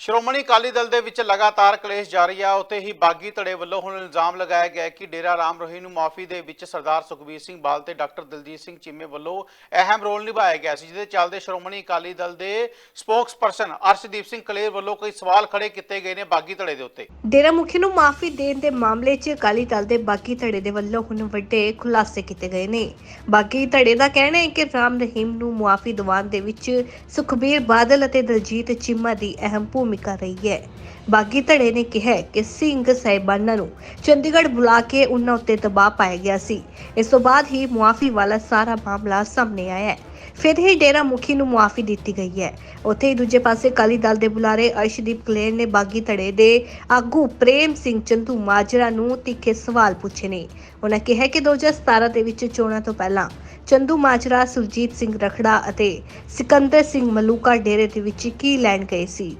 ਸ਼੍ਰੋਮਣੀ ਅਕਾਲੀ ਦਲ ਦੇ ਵਿੱਚ ਲਗਾਤਾਰ ਕਲੇਸ਼ ਜਾਰੀ ਆ। ਉੱਥੇ ਹੀ ਬਾਗੀ ਧੜੇ ਵੱਲੋਂ ਹੁਣ ਇਲਜ਼ਾਮ ਲਗਾਇਆ ਗਿਆ ਕਿ ਡੇਰਾ ਰਾਮ ਰਹੀਮ ਨੂੰ ਮਾਫੀ ਦੇ ਵਿੱਚ ਸਰਦਾਰ ਸੁਖਬੀਰ ਸਿੰਘ ਬਾਲ ਤੇ ਡਾਕਟਰ ਦਲਜੀਤ ਸਿੰਘ ਚੀਮੇ ਵੱਲੋਂ ਅਹਿਮ ਰੋਲ ਨਿਭਾਇਆ ਗਿਆ ਸੀ, ਜਿਹਦੇ ਚੱਲਦੇ ਸ਼੍ਰੋਮਣੀ ਅਕਾਲੀ ਦਲ ਦੇ ਸਪੋਕਸਪਰਸਨ ਅਰਸ਼ਦੀਪ ਸਿੰਘ ਕਲੇਰ ਵੱਲੋਂ ਕਈ ਸਵਾਲ ਖੜੇ ਕੀਤੇ ਗਏ ਨੇ ਬਾਗੀ ਧੜੇ ਦੇ ਉੱਤੇ। ਡੇਰਾ ਮੁਖੀ ਨੂੰ ਮਾਫੀ ਦੇਣ ਦੇ ਮਾਮਲੇ 'ਚ ਅਕਾਲੀ ਦਲ ਦੇ ਬਾਗੀ ਧੜੇ ਦੇ ਵੱਲੋਂ ਹੁਣ ਵੱਡੇ ਖੁਲਾਸੇ ਕੀਤੇ ਗਏ ਨੇ। ਬਾਗੀ ਧੜੇ ਦਾ ਕਹਿਣਾ ਹੈ ਕਿ ਰਾਮ ਰਹੀਮ ਨੂੰ ਮਾਫੀ ਦਿਵਾਉਣ ਦੇ ਵਿੱਚ ਸੁਖਬੀਰ ਬਾਦਲ ਅਤੇ ਦਲਜੀਤ ਚੀਮਾ ਦੀ ਅਹਿਮ ਭੂਮਿਕਾ ਰਹੀ ਹੈ। ਬਾਗੀ ਧੜੇ ਨੇ ਕਿਹਾ ਕਿ ਸਿੰਘ ਸਾਹਿਬਾਨਾਂ ਨੂੰ ਚੰਡੀਗੜ੍ਹ ਬੁਲਾ ਕੇ ਉਹਨਾਂ ਉੱਤੇ ਦਬਾਅ ਪਾਇਆ ਗਿਆ ਸੀ। ਇਸ ਤੋਂ ਬਾਅਦ ਹੀ ਮੁਆਫੀ ਵਾਲਾ ਸਾਰਾ ਮਾਮਲਾ ਸਾਹਮਣੇ ਆਇਆ ਹੈ। ਫਿਰ ਹੀ ਡੇਰਾ ਮੁਖੀ ਨੂੰ ਮੁਆਫੀ ਦਿੱਤੀ ਗਈ ਹੈ। ਉੱਥੇ ਹੀ ਦੂਜੇ ਪਾਸੇ ਅਕਾਲੀ ਦਲ ਦੇ ਬੁਲਾਰੇ ਅਰਸ਼ਦੀਪ ਕਲੇਰ ਨੇ ਬਾਗੀ ਧੜੇ ਦੇ ਆਗੂ ਪ੍ਰੇਮ ਸਿੰਘ ਚੰਦੂ ਮਾਜਰਾ ਨੂੰ ਤਿੱਖੇ ਸਵਾਲ ਪੁੱਛੇ ਨੇ। ਉਹਨਾਂ ਕਿਹਾ ਕਿ 2017 ਦੇ ਵਿੱਚ ਚੋਣਾਂ ਤੋਂ ਪਹਿਲਾਂ ਚੰਦੂ ਮਾਜਰਾ, ਸੁਰਜੀਤ ਸਿੰਘ ਰਖੜਾ ਅਤੇ ਸਿਕੰਦਰ ਸਿੰਘ ਮਲੂਕਾ ਡੇਰੇ ਦੇ ਵਿੱਚ ਕੀ ਲੈਣ ਗਏ ਸੀ।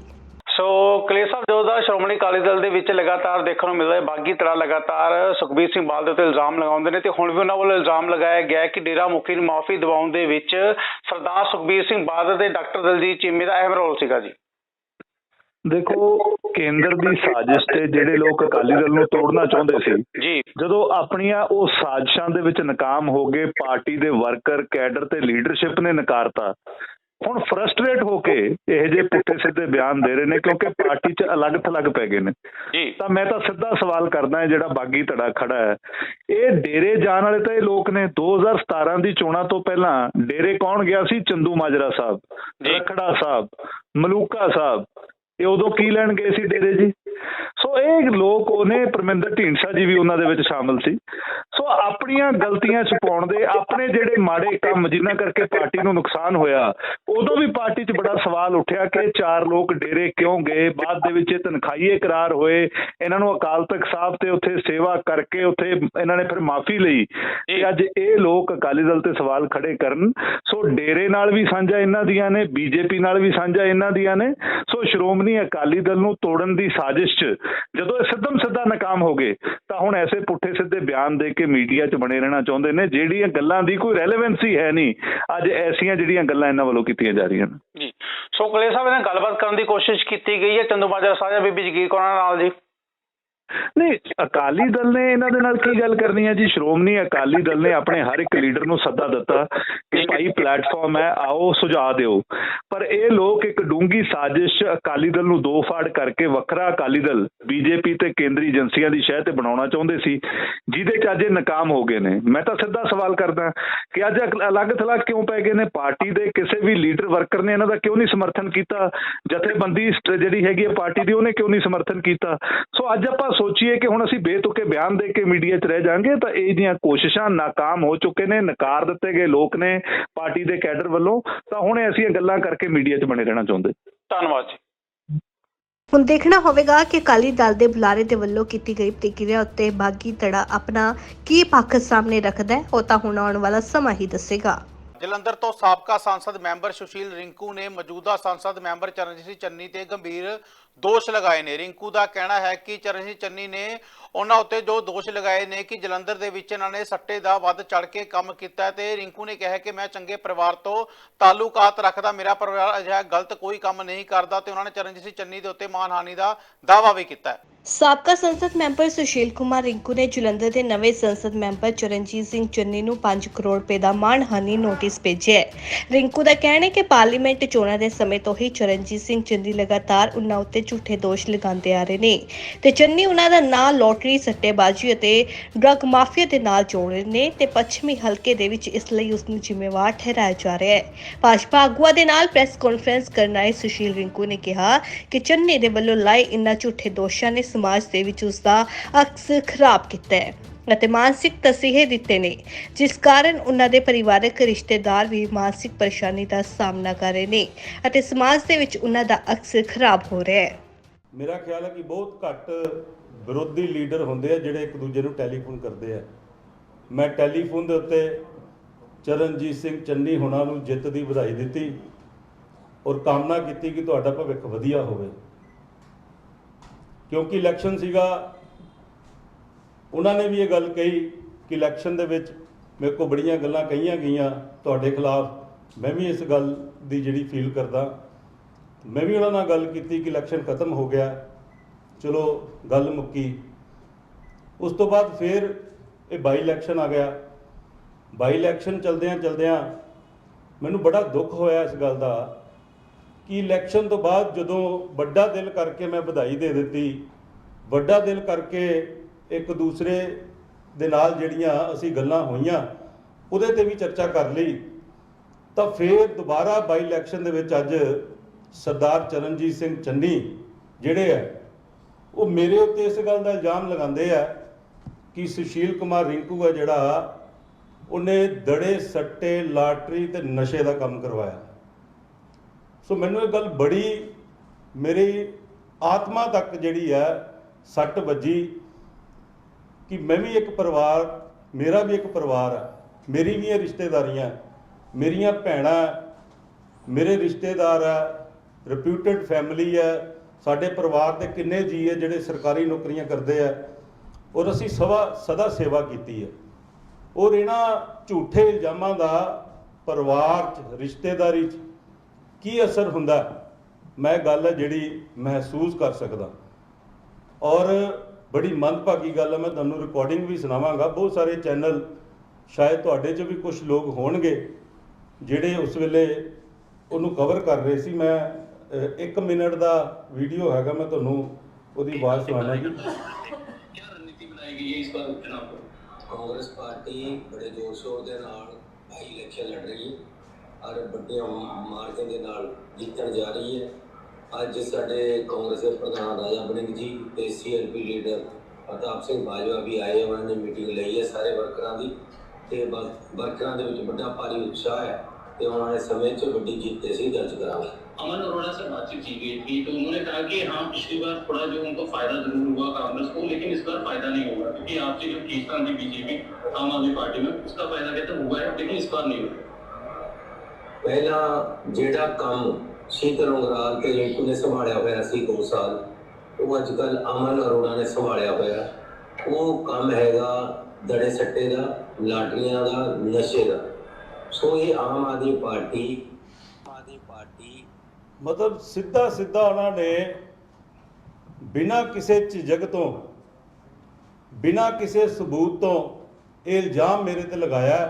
ਸੋ ਕਲੇਸ਼ ਸਾਹਿਬ ਜੋ ਦਾ ਸ਼੍ਰੋਮਣੀ ਅਕਾਲੀ ਦਲ ਦੇ ਵਿੱਚ ਲਗਾਤਾਰ ਦੇਖਣ ਨੂੰ ਮਿਲ ਰਿਹਾ ਹੈ ਬਾਗੀ ਧੜਾ ਲਗਾਤਾਰ ਸੁਖਬੀਰ ਸਿੰਘ ਬਾਲ ਦੇ ਉੱਤੇ ਇਲਜ਼ਾਮ ਲਗਾਉਂਦੇ ਨੇ ਤੇ ਹੁਣ ਵੀ ਉਹਨਾਂ ਵੱਲੋਂ ਇਲਜ਼ਾਮ ਲਗਾਇਆ ਗਿਆ ਕਿ ਡੇਰਾ ਮੁਖੀ ਨੂੰ ਮਾਫੀ ਦਿਵਾਉਣ ਦੇ ਵਿੱਚ ਸਰਦਾਰ ਸੁਖਬੀਰ ਸਿੰਘ ਬਾਦਲ ਤੇ ਡਾਕਟਰ ਦਲਜੀਤ ਚੀਮੇ ਦਾ ਅਹਿਮ ਰੋਲ ਸੀਗਾ ਜੀ। ਦੇਖੋ ਕੇਂਦਰ ਦੀ ਸਾਜ਼ਿਸ਼ ਤੇ ਜਿਹੜੇ ਲੋਕ ਅਕਾਲੀ ਦਲ ਨੂੰ ਤੋੜਨਾ ਚਾਹੁੰਦੇ ਸੀ ਜੀ। ਜਦੋਂ ਆਪਣੀਆਂ ਉਹ ਸਾਜ਼ਿਸ਼ਾਂ ਦੇ ਵਿੱਚ ਨਾਕਾਮ ਹੋ ਗਏ ਪਾਰਟੀ ਦੇ ਵਰਕਰ ਕੈਡਰ ਤੇ ਲੀਡਰਸ਼ਿਪ ਨੇ ਨਕਾਰਤਾ ਹੁਣ ਫਰਸਟ੍ਰੇਟ ਹੋ ਕੇ ਇਹ ਜੇ ਪੁੱਠੇ ਸਿੱਧੇ ਬਿਆਨ ਦੇ ਰਹੇ ਨੇ ਕਿਉਂਕਿ ਪਾਰਟੀ 'ਚ ਅਲੱਗ ਥਲੱਗ ਪੈ ਗਏ ਨੇ। ਤਾਂ ਮੈਂ ਤਾਂ ਸਿੱਧਾ ਸਵਾਲ ਕਰਦਾ ਜਿਹੜਾ ਬਾਗੀ ਧੜਾ ਖੜਾ ਹੈ ਇਹ ਡੇਰੇ ਜਾਣ ਵਾਲੇ ਤਾਂ ਇਹ ਲੋਕ ਨੇ 2017 ਦੀ ਚੋਣਾਂ ਤੋਂ ਪਹਿਲਾਂ ਡੇਰੇ ਕੌਣ ਗਿਆ ਸੀ? ਚੰਦੂ ਮਾਜਰਾ ਸਾਹਿਬ। ਰਖੜਾ ਸਾਹਿਬ ਮਲੂਕਾ ਸਾਹਿਬ ਇਹ ਉਦੋਂ ਕੀ ਲੈਣ ਗਏ ਸੀ ਡੇਰੇ ਜੀ? ਸੋ ਇਹ ਲੋਕ ਉਹਨੇ ਪਰਮਿੰਦਰ ਢੀਂਡਸਾ ਜੀ ਵੀ ਉਹਨਾਂ ਦੇ ਵਿੱਚ ਸ਼ਾਮਲ ਸੀ। ਸੋ ਆਪਣੀਆਂ ਗਲਤੀਆਂ ਛੁਪਾਉਣ ਦੇ ਆਪਣੇ ਜਿਹੜੇ ਮਾੜੇ ਕੰਮ ਜਿਨ੍ਹਾਂ ਕਰਕੇ ਪਾਰਟੀ ਨੂੰ ਨੁਕਸਾਨ ਹੋਇਆ ਉਦੋਂ ਵੀ ਪਾਰਟੀ 'ਚ ਬੜਾ ਸਵਾਲ ਉੱਠਿਆ ਕਿ ਚਾਰ ਲੋਕ ਡੇਰੇ ਕਿਉਂ ਗਏ? ਬਾਅਦ ਦੇ ਵਿੱਚ ਇਹ ਤਨਖਾਹੀਏ ਕਰਾਰ ਹੋਏ ਇਹਨਾਂ ਨੂੰ ਅਕਾਲ ਤਖਤ ਸਾਹਿਬ ਤੇ ਉੱਥੇ ਸੇਵਾ ਕਰਕੇ ਉੱਥੇ ਇਹਨਾਂ ਨੇ ਫਿਰ ਮਾਫੀ ਲਈ। ਤੇ ਅੱਜ ਇਹ ਲੋਕ ਅਕਾਲੀ ਦਲ ਤੇ ਸਵਾਲ ਖੜੇ ਕਰਨ। ਸੋ ਡੇਰੇ ਨਾਲ ਵੀ ਸਾਂਝਾ ਇਹਨਾਂ ਦੀਆਂ ਨੇ ਬੀਜੇਪੀ ਨਾਲ ਵੀ ਸਾਂਝਾ ਇਹਨਾਂ ਦੀਆਂ ਨੇ। ਸੋ ਸ਼੍ਰੋਮਣੀ ਅਕਾਲੀ ਦਲ ਨੂੰ ਤੋੜਨ ਦੀ ਸਾਜ਼ਿਸ਼ 'ਚ ਜਦੋਂ ਇਹ ਸਿੱਧਮ ਸਿੱਧਾ ਨਾਕਾਮ ਹੋ ਗਏ, ਤਾਂ ਹੁਣ ਐਸੇ ਪੁੱਠੇ ਸਿੱਧੇ ਬਿਆਨ ਦੇ ਕੇ ਮੀਡੀਆ 'ਚ ਬਣੇ ਰਹਿਣਾ ਚਾਹੁੰਦੇ ਨੇ, ਜਿਹੜੀਆਂ ਗੱਲਾਂ ਦੀ ਕੋਈ ਰੈਲੇਵੈਂਸੀ ਹੈ ਨਹੀਂ, ਅੱਜ ਐਸੀਆਂ ਜਿਹੜੀਆਂ ਗੱਲਾਂ ਇਹਨਾਂ ਵੱਲੋਂ ਕੀਤੀਆਂ ਜਾ ਰਹੀਆਂ ਨੇ। ਜੀ। ਸੋ ਕਲੇਸ਼ ਸਾਹਿਬ ਨੇ ਗੱਲਬਾਤ ਕਰਨ ਦੀ ਕੋਸ਼ਿਸ਼ ਕੀਤੀ ਗਈ ਹੈ, ਚੰਦੂ ਮਾਜਰਾ ਸਾਹਿਬ ਬੀਬੀ ਜਗੀਰ ਕੌਰਾਂ ਨਾਲ ਜੀ। ਨਹੀਂ, ਅਕਾਲੀ ਦਲ ਨੇ ਇਹਨਾਂ ਦੇ ਨਾਲ ਕੀ ਗੱਲ ਕਰਨੀ ਹੈ ਜੀ? ਸ਼੍ਰੋਮਣੀ ਅਕਾਲੀ ਦਲ ਨੇ ਆਪਣੇ ਹਰ ਇੱਕ ਲੀਡਰ ਨੂੰ ਸੱਦਾ ਦਿੱਤਾ ਕਿ ਭਾਈ ਪਲੇਟਫਾਰਮ ਹੈ, ਆਓ, ਸੁਝਾਅ ਦਿਓ। ਪਰ ਇਹ ਲੋਕ ਇੱਕ ਡੂੰਗੀ ਸਾਜ਼ਿਸ਼ ਅਕਾਲੀ ਦਲ ਨੂੰ ਦੋ ਫਾੜ ਕਰਕੇ ਵੱਖਰਾ ਅਕਾਲੀ ਦਲ ਬੀਜੇਪੀ ਤੇ ਕੇਂਦਰੀ ਏਜੰਸੀਆਂ ਦੀ ਸ਼ਹਿ ਤੇ ਬਣਾਉਣਾ ਚਾਹੁੰਦੇ ਸੀ, ਜਿਹਦੇ ਚ ਅੱਜ ਇਹ ਨਾਕਾਮ ਹੋ ਗਏ ਨੇ। ਮੈਂ ਤਾਂ ਸਿੱਧਾ ਸਵਾਲ ਕਰਦਾ ਕਿ ਅੱਜ ਅਕ- ਅਲੱਗ ਥਲੱਗ ਕਿਉਂ ਪੈ ਗਏ ਨੇ? ਪਾਰਟੀ ਦੇ ਕਿਸੇ ਵੀ ਲੀਡਰ ਵਰਕਰ ਨੇ ਇਹਨਾਂ ਦਾ ਕਿਉਂ ਨਹੀਂ ਸਮਰਥਨ ਕੀਤਾ? ਜਥੇਬੰਦੀ ਜਿਹੜੀ ਹੈਗੀ ਹੈ ਪਾਰਟੀ ਦੀ, ਉਹਨੇ ਕਿਉਂ ਨਹੀਂ ਸਮਰਥਨ ਕੀਤਾ? ਸੋ ਅੱਜ ਆਪਾਂ ਸੋਚੀਏ ਕਿ ਹੁਣ ਅਸੀਂ ਬੇਤੁਕੇ ਬਿਆਨ ਦੇ ਕੇ ਮੀਡੀਆ 'ਚ ਰਹਿ ਜਾਾਂਗੇ ਤਾਂ ਇਹ ਜੀਆਂ ਕੋਸ਼ਿਸ਼ਾਂ ਨਾਕਾਮ ਹੋ ਚੁੱਕੇ ਨੇ ਨਕਾਰ ਦਿੱਤੇ ਗਏ ਲੋਕ ਨੇ ਪਾਰਟੀ ਦੇ ਕੈਡਰ ਵੱਲੋਂ ਤਾਂ ਹੁਣ ਅਸੀਂ ਇਹ ਗੱਲਾਂ ਕਰਕੇ ਮੀਡੀਆ 'ਚ ਬਣੇ ਰਹਿਣਾ ਚਾਹੁੰਦੇ। ਧੰਨਵਾਦ ਜੀ। ਹੁਣ ਦੇਖਣਾ ਹੋਵੇਗਾ ਕਿ ਅਕਾਲੀ ਦਲ ਦੇ ਬੁਲਾਰੇ ਦੇ ਵੱਲੋਂ ਕੀਤੀ ਗਈ ਪ੍ਰਤੀਕਿਰਿਆ ਉੱਤੇ ਬਾਗੀ ਧੜਾ ਆਪਣਾ ਕੀ ਪੱਖ ਸਾਹਮਣੇ ਰੱਖਦਾ ਹੈ ਉਹ ਤਾਂ ਹੁਣ ਆਉਣ ਵਾਲਾ ਸਮਾਂ ਹੀ ਦੱਸੇਗਾ। ਜਲੰਧਰ ਤੋਂ ਸਾਬਕਾ ਸੰਸਦ ਮੈਂਬਰ ਸੁਸ਼ੀਲ ਰਿੰਕੂ ਨੇ ਮੌਜੂਦਾ ਸੰਸਦ ਮੈਂਬਰ ਚਰਨਜੀਤ ਸਿੰਘ ਚੰਨੀ ਤੇ ਗੰਭੀਰ ਦੋਸ਼ ਲਗਾਏ ਨੇ। ਰਿੰਕੂ ਦਾ ਕਹਿਣਾ ਹੈ ਕਿ ਚਰਨਜੀਤ ਚੰਨੀ ਨੇ ਉਹਨਾਂ ਉੱਤੇ ਜੋ ਦੋਸ਼ ਲਗਾਏ ਨੇ ਕਿ ਜਲੰਧਰ ਦੇ ਵਿੱਚ ਇਹਨਾਂ ਨੇ ਸੱਟੇ ਦਾ ਵੱਧ ਚੜ ਕੇ ਕੰਮ ਕੀਤਾ ਤੇ ਰਿੰਕੂ ਨੇ ਕਿਹਾ ਕਿ ਮੈਂ ਚੰਗੇ ਪਰਿਵਾਰ ਤੋਂ ਤਾਲੁਕਾਤ ਰੱਖਦਾ, ਮੇਰਾ ਪਰਿਵਾਰ ਅਜਿਹਾ ਗਲਤ ਕੋਈ ਕੰਮ ਨਹੀਂ ਕਰਦਾ ਤੇ ਉਹਨਾਂ ਨੇ ਚਰਨਜੀਤ ਚੰਨੀ ਦੇ ਉੱਤੇ ਮਾਨਹਾਨੀ ਦਾ ਦਾਅਵਾ ਵੀ ਕੀਤਾ ਹੈ। ਸਾਬਕਾ ਸੰਸਦ ਮੈਂਬਰ ਸੁਸ਼ੀਲ ਕੁਮਾਰ ਰਿੰਕੂ ਨੇ ਜਲੰਧਰ ਦੇ ਨਵੇਂ ਸੰਸਦ ਮੈਂਬਰ ਚਰਨਜੀਤ ਸਿੰਘ ਚੰਨੀ ਨੂੰ 5 ਕਰੋੜ ਰੁਪਏ ਦਾ ਮਾਣਹਾਨੀ ਨੋਟਿਸ ਭੇਜਿਆ ਹੈ। ਰਿੰਕੂ ਦਾ ਕਹਿਣਾ ਹੈ ਕਿ ਪਾਰਲੀਮੈਂਟ ਚੋਣਾਂ ਦੇ ਸਮੇਂ ਤੋਂ ਹੀ ਚਰਨਜੀਤ ਸਿੰਘ ਚੰਨੀ ਲਗਾਤਾਰ ਉਨ੍ਹਾਂ ਉੱਤੇ ਝੂਠੇ ਦੋਸ਼ ਲਗਾਉਂਦੇ ਆ ਰਹੇ ਨੇ। ਤੇ ਚੰਨੀ ਉਹਨਾਂ ਦਾ ਨਾਂ ਲੋਟਰੀ, ਸੱਟੇਬਾਜ਼ੀ ਅਤੇ ਡਰੱਗ ਮਾਫੀਆ ਦੇ ਨਾਲ ਜੋੜ ਰਹੇ ਨੇ ਤੇ ਪੱਛਮੀ ਹਲਕੇ ਦੇ ਵਿੱਚ ਇਸ ਲਈ ਉਸ ਨੂੰ ਜ਼ਿੰਮੇਵਾਰ ਠਹਿਰਾਇਆ ਜਾ ਰਿਹਾ ਹੈ। ਭਾਜਪਾ ਆਗੂਆਂ ਦੇ ਨਾਲ ਪ੍ਰੈਸ ਕਾਨਫਰੰਸ ਕਰਨ ਆਏ ਸੁਸ਼ੀਲ ਰਿੰਕੂ ਨੇ ਕਿਹਾ ਕਿ ਚੰਨੀ ਦੇ ਵੱਲੋਂ ਲਾਏ ਇਨ੍ਹਾਂ ਝੂਠੇ ਦੋਸ਼ਾਂ ਨੇ ਸਮਾਜ ਦੇ ਵਿੱਚ ਉਸ ਦਾ ਅਕਸ ਖਰਾਬ ਕੀਤਾ ਹੈ। ਅਤੇ ਮਾਨਸਿਕ ਤਸੀਹੇ ਦਿੱਤੇ ਨੇ, ਜਿਸ ਕਾਰਨ ਉਹਨਾਂ ਦੇ ਪਰਿਵਾਰਕ ਰਿਸ਼ਤੇਦਾਰ ਵੀ ਮਾਨਸਿਕ ਪਰੇਸ਼ਾਨੀ ਦਾ ਸਾਹਮਣਾ ਕਰ ਰਹੇ ਨੇ ਅਤੇ ਸਮਾਜ ਦੇ ਵਿੱਚ ਉਹਨਾਂ ਦਾ ਅਕਸਰ ਖਰਾਬ ਹੋ ਰਿਹਾ ਹੈ। ਮੇਰਾ ਖਿਆਲ ਹੈ ਕਿ ਬਹੁਤ ਘੱਟ ਵਿਰੋਧੀ ਲੀਡਰ ਹੁੰਦੇ ਆ ਜਿਹੜੇ ਇੱਕ ਦੂਜੇ ਨੂੰ ਟੈਲੀਫੋਨ ਕਰਦੇ ਆ। ਮੈਂ ਟੈਲੀਫੋਨ ਦੇ ਉੱਤੇ ਚਰਨਜੀਤ ਸਿੰਘ ਚੰਨੀ ਹੋਣਾ ਨੂੰ ਜਿੱਤ ਦੀ ਵਧਾਈ ਦਿੱਤੀ ਔਰ ਕਾਮਨਾ ਕੀਤੀ ਕਿ ਤੁਹਾਡਾ ਭਵਿੱਖ ਵਧੀਆ ਹੋਵੇ। ਕਿਉਂਕਿ ਇਲੈਕਸ਼ਨ ਸੀਗਾ ਉਹਨਾਂ ਨੇ ਵੀ ਇਹ ਗੱਲ ਕਹੀ ਕਿ ਇਲੈਕਸ਼ਨ ਦੇ ਵਿੱਚ ਮੇਰੇ ਕੋਲ ਬੜੀਆਂ ਗੱਲਾਂ ਕਹੀਆਂ ਗਈਆਂ ਤੁਹਾਡੇ ਖਿਲਾਫ। ਮੈਂ ਵੀ ਇਸ ਗੱਲ ਦੀ ਜਿਹੜੀ ਫੀਲ ਕਰਦਾ। ਮੈਂ ਵੀ ਉਹਨਾਂ ਨਾਲ ਗੱਲ ਕੀਤੀ ਕਿ ਇਲੈਕਸ਼ਨ ਖਤਮ ਹੋ ਗਿਆ। ਚਲੋ, ਗੱਲ ਮੁੱਕੀ। ਉਸ ਤੋਂ ਬਾਅਦ ਫਿਰ ਇਹ ਬਾਈ ਇਲੈਕਸ਼ਨ ਆ ਗਿਆ। ਬਾਈ ਇਲੈਕਸ਼ਨ ਚਲਦਿਆਂ ਚਲਦਿਆਂ ਮੈਨੂੰ ਬੜਾ ਦੁੱਖ ਹੋਇਆ ਇਸ ਗੱਲ ਦਾ ਕਿ ਇਲੈਕਸ਼ਨ ਤੋਂ ਬਾਅਦ ਜਦੋਂ ਵੱਡਾ ਦਿਲ ਕਰਕੇ ਮੈਂ ਵਧਾਈ ਦੇ ਦਿੱਤੀ, ਵੱਡਾ ਦਿਲ ਕਰਕੇ ਇੱਕ ਦੂਸਰੇ ਦੇ ਨਾਲ ਜਿਹੜੀਆਂ ਅਸੀਂ ਗੱਲਾਂ ਹੋਈਆਂ, ਉਹਦੇ ਤੇ ਵੀ ਚਰਚਾ ਕਰ ਲਈ। ਤਾਂ ਫਿਰ ਦੁਬਾਰਾ ਬਾਈ ਇਲੈਕਸ਼ਨ ਦੇ ਵਿੱਚ ਅੱਜ ਸਰਦਾਰ ਚਰਨਜੀਤ ਸਿੰਘ ਚੰਨੀ ਜਿਹੜੇ ਆ, ਉਹ ਮੇਰੇ ਉੱਤੇ ਇਸ ਗੱਲ ਦਾ ਇਲਜ਼ਾਮ ਲਗਾਉਂਦੇ ਆ ਕਿ ਸੁਸ਼ੀਲ ਕੁਮਾਰ ਰਿੰਕੂ ਆ ਜਿਹੜਾ, ਉਹਨੇ ਦੜੇ ਸੱਟੇ, ਲਾਟਰੀ ਤੇ ਨਸ਼ੇ ਦਾ ਕੰਮ ਕਰਵਾਇਆ। ਸੋ ਮੈਨੂੰ ਇਹ ਗੱਲ ਬੜੀ, ਮੇਰੀ ਆਤਮਾ ਤੱਕ ਜਿਹੜੀ ਹੈ ਸੱਟ ਵੱਜੀ। ਕਿ ਮੈਂ ਵੀ ਇੱਕ ਪਰਿਵਾਰ, ਮੇਰਾ ਵੀ ਇੱਕ ਪਰਿਵਾਰ ਹੈ ਮੇਰੀ ਵੀ ਇਹ ਰਿਸ਼ਤੇਦਾਰੀਆਂ ਮੇਰੀਆਂ ਭੈਣਾਂ ਮੇਰੇ ਰਿਸ਼ਤੇਦਾਰ ਆ। ਰਿਪਿਊਟਡ ਫੈਮਿਲੀ ਹੈ ਸਾਡੇ ਪਰਿਵਾਰ ਦੇ ਕਿੰਨੇ ਜੀ ਹੈ ਜਿਹੜੇ ਸਰਕਾਰੀ ਨੌਕਰੀਆਂ ਕਰਦੇ ਆ। ਔਰ ਅਸੀਂ ਸਵਾ, ਸਦਾ ਸੇਵਾ ਕੀਤੀ ਹੈ ਔਰ ਇਹਨਾਂ ਝੂਠੇ ਇਲਜ਼ਾਮਾਂ ਦਾ ਪਰਿਵਾਰ 'ਚ, ਰਿਸ਼ਤੇਦਾਰੀ 'ਚ ਕੀ ਅਸਰ ਹੁੰਦਾ? ਮੈਂ ਗੱਲ ਹੈ ਜਿਹੜੀ ਮਹਿਸੂਸ ਕਰ ਸਕਦਾ। ਔਰ ਬੜੀ ਮੰਦਭਾਗੀ ਗੱਲ ਹੈ ਮੈਂ ਤੁਹਾਨੂੰ ਰਿਕਾਰਡਿੰਗ ਵੀ ਸੁਣਾਵਾਂਗਾ। ਬਹੁਤ ਸਾਰੇ ਚੈਨਲ ਸ਼ਾਇਦ ਤੁਹਾਡੇ 'ਚ ਵੀ ਕੁਝ ਲੋਕ ਹੋਣਗੇ ਜਿਹੜੇ ਉਸ ਵੇਲੇ ਉਹਨੂੰ ਕਵਰ ਕਰ ਰਹੇ ਸੀ। ਮੈਂ 1 ਮਿੰਟ ਦਾ ਵੀਡੀਓ ਹੈਗਾ ਮੈਂ ਤੁਹਾਨੂੰ ਉਹਦੀ ਆਵਾਜ਼ ਸੁਣਾਣਾ ਜੀ ਕੀ ਰਣਨੀਤੀ ਬਣਾਈ ਗਈ ਹੈ ਇਸ ਵਾਰ ਚੁਣਾਵ ਕਾਂਗਰਸ ਪਾਰਟੀ ਬੜੇ ਜ਼ੋਰ ਸ਼ੋਰ ਦੇ ਨਾਲ ਭਾਈ ਇਲੈਕਸ਼ਨ ਲੜ ਰਹੀ ਹੈ ਔਰ ਵੱਡੇ ਮਾਰਕੀਟ ਦੇ ਨਾਲ ਜਿੱਤਣ ਜਾ ਰਹੀ ਹੈ। ਅੱਜ ਸਾਡੇ ਕਾਂਗਰਸ ਦੇ ਪ੍ਰਧਾਨ ਰਾਜਾ ਬੜਿੰਗ ਜੀ ਤੇ ਸੀਐਲਪੀ ਲੀਡਰ ਪ੍ਰਤਾਪ ਸਿੰਘ ਬਾਜਵਾ ਵੀ ਆਏ ਉਹਨਾਂ ਨੇ ਮੀਟਿੰਗ ਲਈ ਹੈ ਸਾਰੇ ਵਰਕਰਾਂ ਦੀ ਤੇ ਵਰ- ਵਰਕਰਾਂ ਦੇ ਵਿੱਚ ਵੱਡਾ ਭਾਰੀ ਉਤਸ਼ਾਹ ਹੈ ਤੇ ਆਉਣ ਵਾਲੇ ਸਮੇਂ 'ਚ ਵੱਡੀ ਜਿੱਤ ਅਸੀਂ ਦਰਜ ਕਰਾਂਗੇ अमन अरोड़ा से बातचीत की गई थी तो उन्होंने कहा कि हाँ पिछली बार थोड़ा जो उनको फायदा जरूर हुआ कांग्रेस को लेकिन इस बार फायदा नहीं होगा क्योंकि आपसे जो खींचतान थी बीजेपी आम आदमी पार्टी में उसका फायदा कहते हुआ है लेकिन इस बार नहीं हुआ ਪਹਿਲਾਂ ਜਿਹੜਾ ਕੰਮ ਸ਼ੀਤਲ ਉਂਗਰਾਲ ਤੇ ਰਿੰਕੂ ਨੇ ਸੰਭਾਲਿਆ ਹੋਇਆ ਸੀ 2 ਸਾਲ। ਉਹ ਅੱਜ ਕੱਲ ਅਮਨ ਅਰੋੜਾ ਨੇ ਸੰਭਾਲਿਆ ਹੋਇਆ। ਉਹ ਕੰਮ ਹੈਗਾ ਦੜੇ ਸੱਟੇ ਦਾ, ਲਾਟਰੀਆਂ ਦਾ, ਨਸ਼ੇ ਦਾ। ਸੋ ਇਹ ਆਮ ਆਦਮੀ ਪਾਰਟੀ ਆਦਮੀ ਪਾਰਟੀ ਮਤਲਬ ਸਿੱਧਾ ਸਿੱਧਾ ਉਹਨਾਂ ਨੇ ਬਿਨਾਂ ਕਿਸੇ ਝਿਜਕ ਤੋਂ, ਬਿਨਾਂ ਕਿਸੇ ਸਬੂਤ ਤੋਂ ਇਹ ਇਲਜ਼ਾਮ ਮੇਰੇ ਤੇ ਲਗਾਇਆ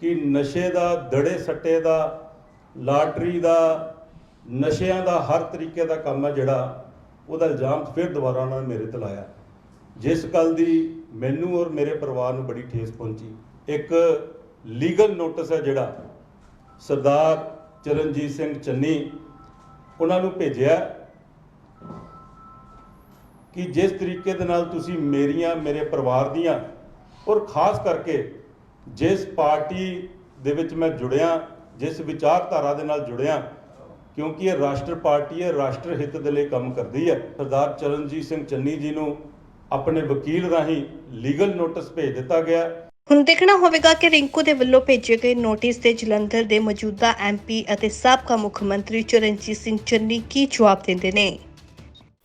ਕਿ ਨਸ਼ੇ ਦਾ, ਦੜੇ ਸੱਟੇ ਦਾ, ਲਾਟਰੀ ਦਾ ਨਸ਼ਿਆਂ ਦਾ ਹਰ ਤਰੀਕੇ ਦਾ ਕੰਮ ਹੈ ਜਿਹੜਾ ਉਹਦਾ ਇਲਜ਼ਾਮ ਫਿਰ ਦੁਬਾਰਾ ਉਹਨਾਂ ਨੇ ਮੇਰੇ ਤੇ ਲਾਇਆ। ਜਿਸ ਗੱਲ ਦੀ ਮੈਨੂੰ ਔਰ ਮੇਰੇ ਪਰਿਵਾਰ ਨੂੰ ਬੜੀ ਠੇਸ ਪਹੁੰਚੀ। ਇੱਕ ਲੀਗਲ ਨੋਟਿਸ ਹੈ ਜਿਹੜਾ ਸਰਦਾਰ ਚਰਨਜੀਤ ਸਿੰਘ ਚੰਨੀ ਉਹਨਾਂ ਨੂੰ ਭੇਜਿਆ ਕਿ ਜਿਸ ਤਰੀਕੇ ਦੇ ਨਾਲ ਤੁਸੀਂ ਮੇਰੀਆਂ, ਮੇਰੇ ਪਰਿਵਾਰ ਦੀਆਂ ਔਰ ਖਾਸ ਕਰਕੇ ਜਿਸ ਪਾਰਟੀ ਦੇ ਵਿੱਚ ਮੈਂ ਜੁੜਿਆ, ਜਿਸ ਵਿਚਾਰਧਾਰਾ ਦੇ ਨਾਲ ਜੁੜਿਆ ਕਿਉਂਕਿ ਇਹ ਰਾਸ਼ਟਰ ਪਾਰਟੀ ਹੈ, ਰਾਸ਼ਟਰ ਹਿੱਤ ਦੇ ਲਈ ਕੰਮ ਕਰਦੀ ਹੈ। ਸਰਦਾਰ ਚਰਨਜੀਤ ਸਿੰਘ ਚੰਨੀ ਜੀ ਨੂੰ ਆਪਣੇ ਵਕੀਲ ਰਾਹੀਂ ਲੀਗਲ ਨੋਟਿਸ ਭੇਜ ਦਿੱਤਾ ਗਿਆ। ਹੁਣ ਦੇਖਣਾ ਹੋਵੇਗਾ ਕਿ ਰਿੰਕੂ ਦੇ ਵੱਲੋਂ ਭੇਜੇ ਗਏ ਨੋਟਿਸ ਤੇ ਜਲੰਧਰ ਦੇ ਮੌਜੂਦਾ ਐਮਪੀ ਅਤੇ ਸਾਬਕਾ ਮੁੱਖ ਮੰਤਰੀ ਚਰਨਜੀਤ ਸਿੰਘ ਚੰਨੀ ਕੀ ਜਵਾਬ ਦਿੰਦੇ ਨੇ।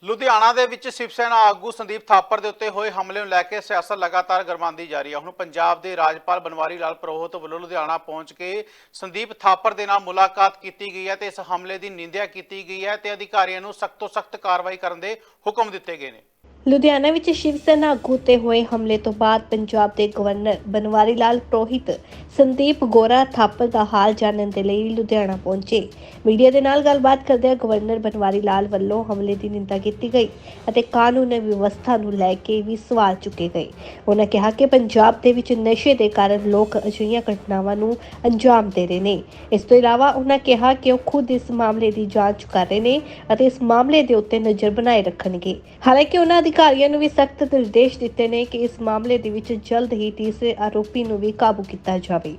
ਲੁਧਿਆਣਾ ਦੇ ਵਿੱਚ ਸ਼ਿਵ ਸੈਨਾ ਆਗੂ ਸੰਦੀਪ ਥਾਪਰ ਦੇ ਉੱਤੇ ਹੋਏ ਹਮਲੇ ਨੂੰ ਲੈ ਕੇ ਸਿਆਸਤ ਲਗਾਤਾਰ ਗਰਮਾਉਂਦੀ ਜਾ ਰਹੀ ਹੈ ਹੁਣ ਪੰਜਾਬ ਦੇ ਰਾਜਪਾਲ ਬਨਵਾਰੀ ਲਾਲ ਪ੍ਰੋਹਤ ਵੱਲੋਂ ਲੁਧਿਆਣਾ ਪਹੁੰਚ ਕੇ ਸੰਦੀਪ ਥਾਪਰ ਦੇ ਨਾਲ ਮੁਲਾਕਾਤ ਕੀਤੀ ਗਈ ਹੈ ਤੇ ਇਸ ਹਮਲੇ ਦੀ ਨਿੰਦਿਆ ਕੀਤੀ ਗਈ ਹੈ ਤੇ ਅਧਿਕਾਰੀਆਂ ਨੂੰ ਸਖਤ ਤੋਂ ਸਖਤ ਕਾਰਵਾਈ ਕਰਨ ਦੇ ਹੁਕਮ ਦਿੱਤੇ ਗਏ ਨੇ। ਲੁਧਿਆਣਾ ਵਿੱਚ ਸ਼ਿਵ ਸੈਨਾ ਆਗੂ ਤੇ ਹੋਏ ਹਮਲੇ ਤੋਂ ਬਾਅਦ ਪੰਜਾਬ ਦੇ ਗਵਰਨਰ ਬਨਵਾਰੀ ਲਾਲ ਪ੍ਰੋਹਿਤ ਸੰਦੀਪ ਗੋਰਾ ਥਾਪਰ ਦਾ ਹਾਲ ਜਾਣਨ ਦੇ ਲਈ ਲੁਧਿਆਣਾ ਪਹੁੰਚੇ। ਮੀਡੀਆ ਦੇ ਨਾਲ ਗੱਲਬਾਤ ਕਰਦਿਆਂ ਗਵਰਨਰ ਬਨਵਾਰੀ ਲਾਲ ਵੱਲੋਂ ਹਮਲੇ ਦੀ ਨਿੰਦਾ ਕੀਤੀ ਗਈ ਅਤੇ ਕਾਨੂੰਨ ਵਿਵਸਥਾ ਨੂੰ ਲੈ ਕੇ ਵੀ ਸਵਾਲ ਚੁੱਕੇ ਗਏ। ਉਹਨਾਂ ਕਿਹਾ ਕਿ ਪੰਜਾਬ ਦੇ ਵਿੱਚ ਨਸ਼ੇ ਦੇ ਕਾਰਨ ਲੋਕ ਅਜਿਹੀਆਂ ਘਟਨਾਵਾਂ ਨੂੰ ਅੰਜਾਮ ਦੇ ਰਹੇ ਨੇ। ਇਸ ਤੋਂ ਇਲਾਵਾ ਉਹਨਾਂ ਕਿਹਾ ਕਿ ਉਹ ਖੁਦ ਇਸ ਮਾਮਲੇ ਦੀ ਜਾਂਚ ਕਰ ਰਹੇ ਨੇ ਅਤੇ ਇਸ ਮਾਮਲੇ ਦੇ ਉੱਤੇ ਨਜ਼ਰ ਬਣਾਏ ਰੱਖਣਗੇ। ਹਾਲਾਂਕਿ ਉਹਨਾਂ ਦੀ ਅਧਿਕਾਰੀਆਂ ਨੂੰ ਵੀ ਸਖਤ ਨਿਰਦੇਸ਼ ਦਿੱਤੇ ਨੇ ਕਿ ਇਸ ਮਾਮਲੇ ਦੇ ਵਿੱਚ ਜਲਦ ਹੀ ਤੀਸਰੇ ਆਰੋਪੀ ਨੂੰ ਵੀ ਕਾਬੂ ਕੀਤਾ ਜਾਵੇ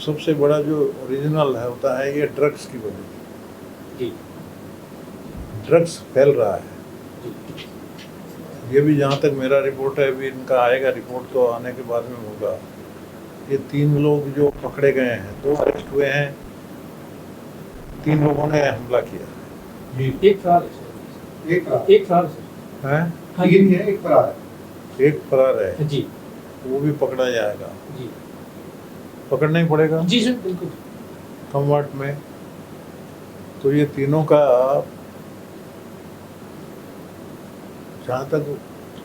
सबसे बड़ा जो ओरिजिनल है होता है ये ड्रग्स की वजह जी ड्रग्स फैल रहा है ये भी जहाँ तक मेरा रिपोर्ट है अभी इनका आएगा रिपोर्ट तो आने के बाद में होगा ये तीन लोग जो पकड़े गए हैं दो अरेस्ट हुए हैं तीन लोगों ने हमला किया एक साल एक एक साल से है? हाँ जी है एक फरार है। एक फरार है? जी। वो भी पकड़ा जाएगा? जी। पकड़ना ही पड़ेगा? जी सर बिल्कुल। कम वाट में। तो ये तीनों का जहाँ तक